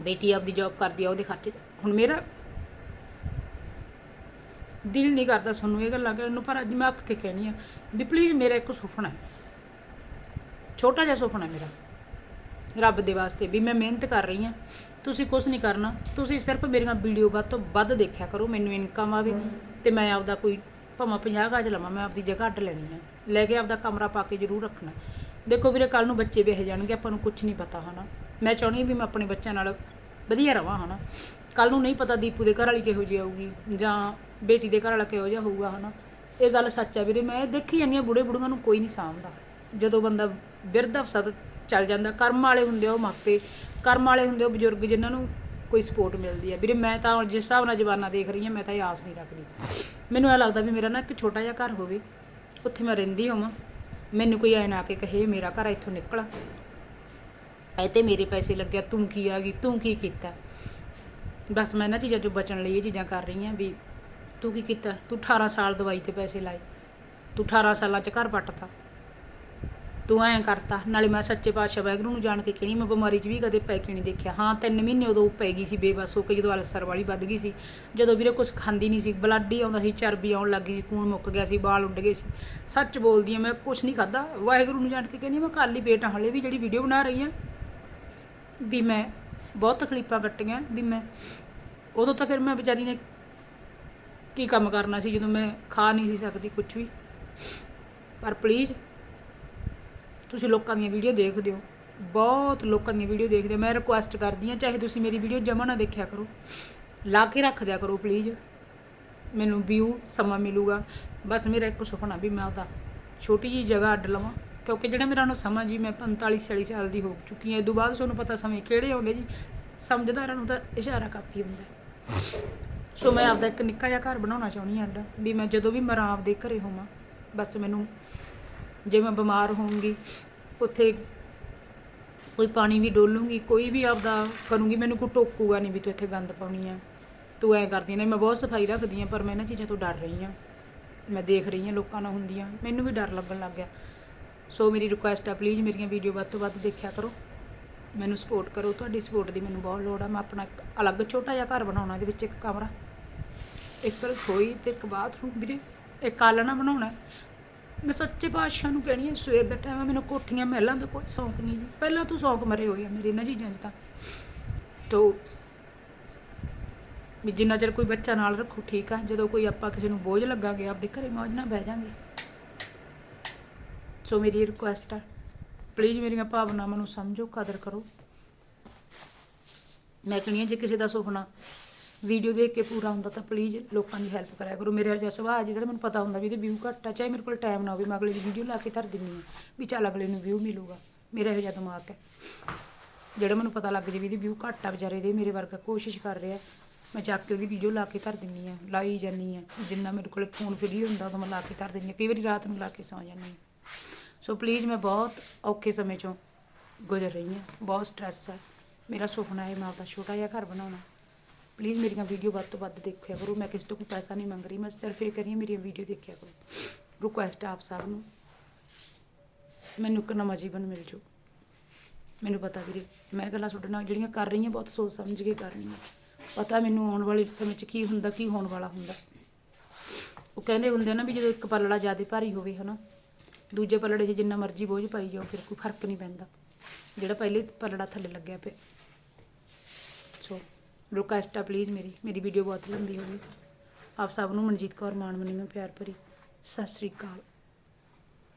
ਬੇਟੀ ਆਪਦੀ ਜੌਬ ਕਰਦੀ ਆ ਉਹਦੇ ਖਰਚੇ ਹੁਣ ਮੇਰਾ ਦਿਲ ਨਹੀਂ ਕਰਦਾ ਤੁਹਾਨੂੰ ਇਹ ਗੱਲਾਂ ਕਰਨ ਨੂੰ, ਪਰ ਅੱਜ ਮੈਂ ਅੱਕ ਕੇ ਕਹਿਣੀ ਆ ਵੀ ਪਲੀਜ਼ ਮੇਰਾ ਇੱਕ ਸੁਪਨਾ ਹੈ। ਛੋਟਾ ਜਿਹਾ ਸੁਪਨਾ ਹੈ ਮੇਰਾ। ਰੱਬ ਦੇ ਵਾਸਤੇ ਵੀ ਮੈਂ ਮਿਹਨਤ ਕਰ ਰਹੀ ਹਾਂ ਤੁਸੀਂ ਕੁਝ ਨਹੀਂ ਕਰਨਾ। ਤੁਸੀਂ ਸਿਰਫ ਮੇਰੀਆਂ ਵੀਡੀਓ ਵੱਧ ਤੋਂ ਵੱਧ ਦੇਖਿਆ ਕਰੋ। ਮੈਨੂੰ ਇਨਕਮ ਆਵੇ ਤੇ ਮੈਂ ਆਪਦਾ ਕੋਈ ਭਾਵੇਂ 50 ਗਾਜ ਲਵਾਂ, ਮੈਂ ਆਪਦੀ ਜਗ੍ਹਾ ਅੱਡ ਲੈਣੀ ਆ। ਲੈ ਕੇ ਆਪਦਾ ਕਮਰਾ ਪਾ ਕੇ ਜ਼ਰੂਰ ਰੱਖਣਾ। ਦੇਖੋ ਵੀਰੇ ਕੱਲ ਨੂੰ ਬੱਚੇ ਵਿਆਹ ਜਾਣਗੇ, ਆਪਾਂ ਨੂੰ ਕੁਝ ਨਹੀਂ ਪਤਾ, ਹਨਾ? ਮੈਂ ਚਾਹੁੰਦੀ ਹਾਂ ਵੀ ਮੈਂ ਆਪਣੇ ਬੱਚਿਆਂ ਨਾਲ ਵਧੀਆ ਰਵਾਂ ਹਨਾ। ਕੱਲ ਨੂੰ ਨਹੀਂ ਪਤਾ ਦੀਪੂ ਦੇ ਘਰ ਵਾਲੀ ਕਿਹੋ ਜਿਹੀ ਆਊਗੀ ਜਾਂ ਬੇਟੀ ਦੇ ਘਰ ਵਾਲਾ ਕਿਹੋ ਜਿਹਾ ਹੋਊਗਾ ਹਨਾ। ਇਹ ਗੱਲ ਸੱਚ ਆ ਵੀਰੇ, ਮੈਂ ਦੇਖੀ ਜਾਂਦੀ ਆ ਬੁੜੇ ਬੁੜੀਆਂ ਨੂੰ ਕੋਈ ਨਹੀਂ ਸਾਂਭਦਾ। ਜਦੋਂ ਬੰਦਾ ਬਿਰਧ ਅਵਸਥਾ ਚੱਲ ਜਾਂਦਾ, ਕਰਮ ਵਾਲੇ ਹੁੰਦੇ ਆ ਉਹ ਮਾਪੇ, ਕਰਮ ਵਾਲੇ ਹੁੰਦੇ ਉਹ ਬਜ਼ੁਰਗ ਜਿਨ੍ਹਾਂ ਨੂੰ ਕੋਈ ਸਪੋਰਟ ਮਿਲਦੀ ਹੈ ਵੀਰੇ, ਮੈਂ ਤਾਂ ਜਿਸ ਹਿਸਾਬ ਨਾਲ ਜਵਾਨਾ ਦੇਖ ਰਹੀ ਹਾਂ, ਮੈਂ ਤਾਂ ਇਹ ਆਸ ਨਹੀਂ ਰੱਖਦੀ। ਮੈਨੂੰ ਇਹ ਲੱਗਦਾ ਵੀ ਮੇਰਾ ਨਾ ਇੱਕ ਛੋਟਾ ਜਿਹਾ ਘਰ ਹੋਵੇ, ਉੱਥੇ ਮੈਂ ਰਹਿੰਦੀ ਹੋਵਾਂ। ਮੈਨੂੰ ਕੋਈ ਐ ਨਾ ਕੇ ਕਹੇ, ਮੇਰਾ ਘਰ ਇੱਥੋਂ ਨਿਕਲ ਇਹ ਤੇ ਮੇਰੇ ਪੈਸੇ ਲੱਗਿਆ, ਤੂੰ ਕੀ ਆ ਗਈ, ਤੂੰ ਕੀ ਕੀਤਾ? ਬਸ ਮੈਂ ਇਹਨਾਂ ਚੀਜ਼ਾਂ ਚੋਂ ਬਚਣ ਲਈ ਇਹ ਚੀਜ਼ਾਂ ਕਰ ਰਹੀ ਹਾਂ ਵੀ ਤੂੰ ਕੀ ਕੀਤਾ? ਤੂੰ 18 ਸਾਲ ਦਵਾਈ ਤੇ ਪੈਸੇ ਲਾਏ। ਤੂੰ 18 ਸਾਲਾਂ ਚ ਘਰ ਪੱਟਤਾ। ਤੂੰ ਐਂ ਕਰਤਾ। ਨਾਲੇ ਮੈਂ ਸੱਚੇ ਪਾਤਸ਼ਾਹ ਵਾਹਿਗੁਰੂ ਨੂੰ ਜਾਣ ਕੇ ਕਹਿਣੀ ਮੈਂ ਬਿਮਾਰੀ 'ਚ ਵੀ ਕਦੇ ਪੈ ਕੇ ਨਹੀਂ ਦੇਖਿਆ। ਹਾਂ, ਤਿੰਨ ਮਹੀਨੇ ਉਦੋਂ ਪੈ ਗਈ ਸੀ ਬੇਬਸ ਹੋ ਕੇ ਜਦੋਂ ਅਲਸਰ ਵਾਲੀ ਵੱਧ ਗਈ ਸੀ। ਜਦੋਂ ਵੀਰੇ ਕੁਝ ਖਾਂਦੀ ਨਹੀਂ ਸੀ, ਬਲੱਡ ਹੀ ਆਉਂਦਾ ਸੀ, ਚਰਬੀ ਆਉਣ ਲੱਗ ਗਈ ਸੀ, ਖੂਨ ਮੁੱਕ ਗਿਆ ਸੀ, ਵਾਲ ਉੱਡ ਗਏ ਸੀ। ਸੱਚ ਬੋਲਦੀ ਆ, ਮੈਂ ਕੁਝ ਨਹੀਂ ਖਾਦਾ ਵਾਹਿਗੁਰੂ ਨੂੰ ਜਾਣ ਕੇ ਕਹਿਣੀ ਮੈਂ ਕੱਲ ਹੀ ਪੇਟ ਆ, ਹਲੇ ਵੀ ਜਿਹੜੀ ਵੀਡੀਓ ਬਣਾ ਰਹੀ ਆ। ਵੀ ਮੈਂ ਬਹੁਤ ਤਕਲੀਫਾਂ ਕੱਟੀਆਂ, ਵੀ ਮੈਂ ਉਦੋਂ ਤਾਂ ਫਿਰ ਮੈਂ ਵਿਚਾਰੀ ਨੇ ਕੀ ਕੰਮ ਕਰਨਾ ਸੀ ਜਦੋਂ ਮੈਂ ਖਾ ਨਹੀਂ ਸੀ ਸਕਦੀ ਕੁਝ ਵੀ। ਪਰ ਪਲੀਜ਼ ਤੁਸੀਂ ਲੋਕਾਂ ਦੀਆਂ ਵੀਡੀਓ ਦੇਖਦੇ ਹੋ, ਬਹੁਤ ਲੋਕਾਂ ਦੀਆਂ ਵੀਡੀਓ ਦੇਖਦੇ ਹੋ। ਮੈਂ ਰਿਕੁਐਸਟ ਕਰਦੀ ਹਾਂ, ਚਾਹੇ ਤੁਸੀਂ ਮੇਰੀ ਵੀਡੀਓ ਜਮਾ ਨਾ ਦੇਖਿਆ ਕਰੋ, ਲਾ ਕੇ ਰੱਖ ਦਿਆ ਕਰੋ ਪਲੀਜ਼ ਮੈਨੂੰ ਵਿਊ ਸਮਾਂ ਮਿਲੂਗਾ। ਬਸ ਮੇਰਾ ਇੱਕ ਸੁਪਨਾ ਵੀ ਮੈਂ ਉਹਦਾ ਛੋਟੀ ਜੀ ਜਗ੍ਹਾ ਅੱਡ ਲਵਾਂ। ਕਿਉਂਕਿ ਜਿਹੜਾ ਮੇਰਾ ਨੂੰ ਸਮਾਂ ਜੀ ਮੈਂ 45 46 ਸਾਲ ਦੀ ਹੋ ਚੁੱਕੀ ਹਾਂ, ਇਹ ਤੋਂ ਬਾਅਦ ਤੁਹਾਨੂੰ ਪਤਾ ਸਮੇਂ ਕਿਹੜੇ ਆਉਂਦੇ ਜੀ, ਸਮਝਦਾਰਾਂ ਨੂੰ ਤਾਂ ਇਸ਼ਾਰਾ ਕਾਫੀ ਹੁੰਦਾ। ਸੋ ਮੈਂ ਆਪਦਾ ਇੱਕ ਨਿੱਕਾ ਜਿਹਾ ਘਰ ਬਣਾਉਣਾ ਚਾਹੁੰਦੀ ਹਾਂ ਅੱਡ, ਵੀ ਮੈਂ ਜਦੋਂ ਵੀ ਮਰਾਂ ਆਪਦੇ ਘਰੇ ਹੋਵਾਂ, ਬਸ ਮੈਨੂੰ ਜੇ ਮੈਂ ਬਿਮਾਰ ਹੋਊਂਗੀ, ਉੱਥੇ ਕੋਈ ਪਾਣੀ ਵੀ ਡੋਲੂੰਗੀ, ਕੋਈ ਵੀ ਆਪਦਾ ਕਰੂੰਗੀ, ਮੈਨੂੰ ਕੋਈ ਟੋਕੂਗਾ ਨਹੀਂ ਵੀ ਤੂੰ ਇੱਥੇ ਗੰਦ ਪਾਉਣੀ ਆ, ਤੂੰ ਐ ਕਰਦੀ ਨੇ ਮੈਂ ਬਹੁਤ ਸਫ਼ਾਈ ਰੱਖਦੀ ਆ ਪਰ ਮੈਂ ਇਹਨਾਂ ਚੀਜ਼ਾਂ ਤੋਂ ਡਰ ਰਹੀ ਆ ਮੈਂ ਦੇਖ ਰਹੀ ਆ ਲੋਕਾਂ ਨਾਲ ਹੁੰਦੀਆਂ, ਮੈਨੂੰ ਵੀ ਡਰ ਲੱਗਣ ਲੱਗ ਗਿਆ। ਸੋ ਮੇਰੀ ਰਿਕੁਐਸਟ ਆ ਪਲੀਜ਼ ਮੇਰੀਆਂ ਵੀਡੀਓ ਵੱਧ ਤੋਂ ਵੱਧ ਦੇਖਿਆ ਕਰੋ। ਮੈਨੂੰ ਸਪੋਰਟ ਕਰੋ, ਤੁਹਾਡੀ ਸਪੋਰਟ ਦੀ ਮੈਨੂੰ ਬਹੁਤ ਲੋੜ ਆ। ਮੈਂ ਆਪਣਾ ਇੱਕ ਅਲੱਗ ਛੋਟਾ ਜਿਹਾ ਘਰ ਬਣਾਉਣਾ, ਇਹਦੇ ਵਿੱਚ ਇੱਕ ਕਮਰਾ। ਇੱਕ ਰਸੋਈ ਤੇ ਇੱਕ ਬਾਥਰੂਮ ਵੀਰੇ, ਇੱਕ ਆਲਣਾ ਬਣਾਉਣਾ ਮੈਂ ਸੱਚੇ ਪਾਤਸ਼ਾਹ ਨੂੰ ਕਹਿਣੀ ਹੈ ਸਵੇਰ ਦਾ ਟਾਈਮ ਆ, ਮੈਨੂੰ ਕੋਠੀਆਂ, ਮਹਿਲਾਂ ਦਾ ਕੋਈ ਸ਼ੌਂਕ ਨਹੀਂ ਜੀ। ਪਹਿਲਾਂ ਤੋਂ ਸ਼ੌਂਕ ਮਰੇ ਹੋਏ ਆ ਮੇਰੇ ਇਹਨਾਂ ਚੀਜ਼ਾਂ 'ਚ ਤਾਂ। ਤੋ, ਵੀ ਜਿੰਨਾ ਚਿਰ ਕੋਈ ਬੱਚਾ ਨਾਲ ਰੱਖੋ, ਠੀਕ ਆ। ਜਦੋਂ ਕੋਈ ਆਪਾਂ ਕਿਸੇ ਨੂੰ ਬੋਝ ਲੱਗਾਂਗੇ ਆਪਦੇ ਘਰੇ ਮੌਜ ਨਾਲ ਬਹਿ ਜਾਾਂਗੇ। ਸੋ ਮੇਰੀ ਰਿਕੁਐਸਟ ਆ। ਪਲੀਜ਼ ਮੇਰੀਆਂ ਭਾਵਨਾਵਾਂ ਨੂੰ ਸਮਝੋ, ਕਦਰ ਕਰੋ। ਮੈਂ ਕਹਿੰਦੀ ਹਾਂ, ਜੇ ਕਿਸੇ ਦਾ ਸੁਪਨਾ ਵੀਡੀਓ ਦੇਖ ਕੇ ਪੂਰਾ ਹੁੰਦਾ ਤਾਂ ਪਲੀਜ਼ ਲੋਕਾਂ ਦੀ ਹੈਲਪ ਕਰਿਆ ਕਰੋ। ਮੇਰੇ ਜਿਹਾ ਸੁਭਾਅ ਜਿਹੜਾ ਮੈਨੂੰ ਪਤਾ ਹੁੰਦਾ ਵੀ ਇਹਦੇ ਵਿਊ ਘੱਟ ਆ, ਚਾਹੇ ਮੇਰੇ ਕੋਲ ਟਾਈਮ ਨਾ ਹੋਵੇ, ਮੈਂ ਅਗਲੇ ਦੀ ਵੀਡੀਓ ਲਾ ਕੇ ਧਰ ਦਿੰਨੀ ਆ ਵੀ ਚੱਲ ਅਗਲੇ ਨੂੰ ਵਿਊ ਮਿਲੂਗਾ। ਮੇਰਾ ਇਹੋ ਜਿਹਾ ਦਿਮਾਗ ਹੈ। ਜਿਹੜਾ ਮੈਨੂੰ ਪਤਾ ਲੱਗ ਜੇ ਵੀ ਇਹਦੇ ਵਿਊ ਘੱਟ ਆ ਵਿਚਾਰੇ ਦੇ, ਮੇਰੇ ਵਰਗਾ ਕੋਸ਼ਿਸ਼ ਕਰ ਰਿਹਾ। ਮੈਂ ਚੱਕ ਕੇ ਉਹਦੀ ਵੀਡੀਓ ਲਾ ਕੇ ਧਰ ਦਿੰਨੀ ਆ ਲਾਈ ਜਾਨੀ ਆ ਜਿੰਨਾ ਮੇਰੇ ਕੋਲ ਫੋਨ ਫਰੀ ਹੁੰਦਾ, ਉਦੋਂ ਮੈਂ ਲਾ ਕੇ ਧਰ ਦਿੰਨੀ ਆ ਕਈ ਵਾਰੀ ਰਾਤ ਨੂੰ ਲਾ ਕੇ ਸੌਂ ਜਾਂਦੀ ਆ ਸੋ ਪਲੀਜ਼ ਮੈਂ ਬਹੁਤ ਔਖੇ ਸਮੇਂ ਚੋਂ ਗੁਜ਼ਰ ਰਹੀ ਹਾਂ। ਬਹੁਤ ਸਟ੍ਰੈਸ ਹੈ। ਮੇਰਾ ਸੁਪਨਾ ਹੈ, ਮੈਂ ਆਪਦਾ ਛੋਟਾ ਜਿਹਾ ਘਰ ਬਣਾਉਣਾ। ਪਲੀਜ਼ ਮੇਰੀਆਂ ਵੀਡੀਓ ਵੱਧ ਤੋਂ ਵੱਧ ਦੇਖਿਆ ਕਰੋ। ਮੈਂ ਕਿਸੇ ਤੋਂ ਕੋਈ ਪੈਸਾ ਨਹੀਂ ਮੰਗ ਰਹੀ। ਮੈਂ ਸਿਰਫ ਇਹ ਕਰੀ, ਮੇਰੀਆਂ ਵੀਡੀਓ ਦੇਖਿਆ ਕਰੋ। ਰਿਕੁਐਸਟ ਆਪ ਸਭ ਨੂੰ। ਮੈਨੂੰ ਇੱਕ ਨਵਾਂ ਜੀਵਨ ਮਿਲ ਜੂ ਮੈਨੂੰ ਪਤਾ ਵੀਰੇ, ਮੈਂ ਗੱਲਾਂ ਤੁਹਾਡੇ ਨਾਲ ਜਿਹੜੀਆਂ ਕਰ ਰਹੀ ਹਾਂ, ਬਹੁਤ ਸੋਚ ਸਮਝ ਕੇ ਕਰ ਰਹੀ ਹਾਂ। ਪਤਾ ਮੈਨੂੰ ਆਉਣ ਵਾਲੇ ਸਮੇਂ 'ਚ ਕੀ ਹੁੰਦਾ, ਕੀ ਹੋਣ ਵਾਲਾ ਹੁੰਦਾ। ਉਹ ਕਹਿੰਦੇ ਹੁੰਦੇ ਨਾ ਵੀ ਜਦੋਂ ਇੱਕ ਪਲੜਾ ਜ਼ਿਆਦਾ ਭਾਰੀ ਹੋਵੇ, ਹਨਾ? ਦੂਜੇ ਪਲੜੇ 'ਚ ਜਿੰਨਾ ਮਰਜ਼ੀ ਬੋਝ ਪਾਈ ਜਾਓ, ਫਿਰ ਕੋਈ ਫ਼ਰਕ ਨਹੀਂ ਪੈਂਦਾ। ਜਿਹੜਾ ਪਹਿਲੇ ਪਲੜਾ ਥੱਲੇ ਲੱਗਿਆ ਪਿਆ। ਸੋ ਰਿਕੁਐਸਟ ਆ ਪਲੀਜ਼ ਮੇਰੀ। ਮੇਰੀ ਵੀਡੀਓ ਬਹੁਤ ਲੰਬੀ ਹੋ ਗਈ। ਆਪ ਸਭ ਨੂੰ ਮਨਜੀਤ ਕੌਰ ਮਾਨਮਨੀ ਮੈਂ ਪਿਆਰ ਭਰੀ। ਸਤਿ ਸ੍ਰੀ ਅਕਾਲ।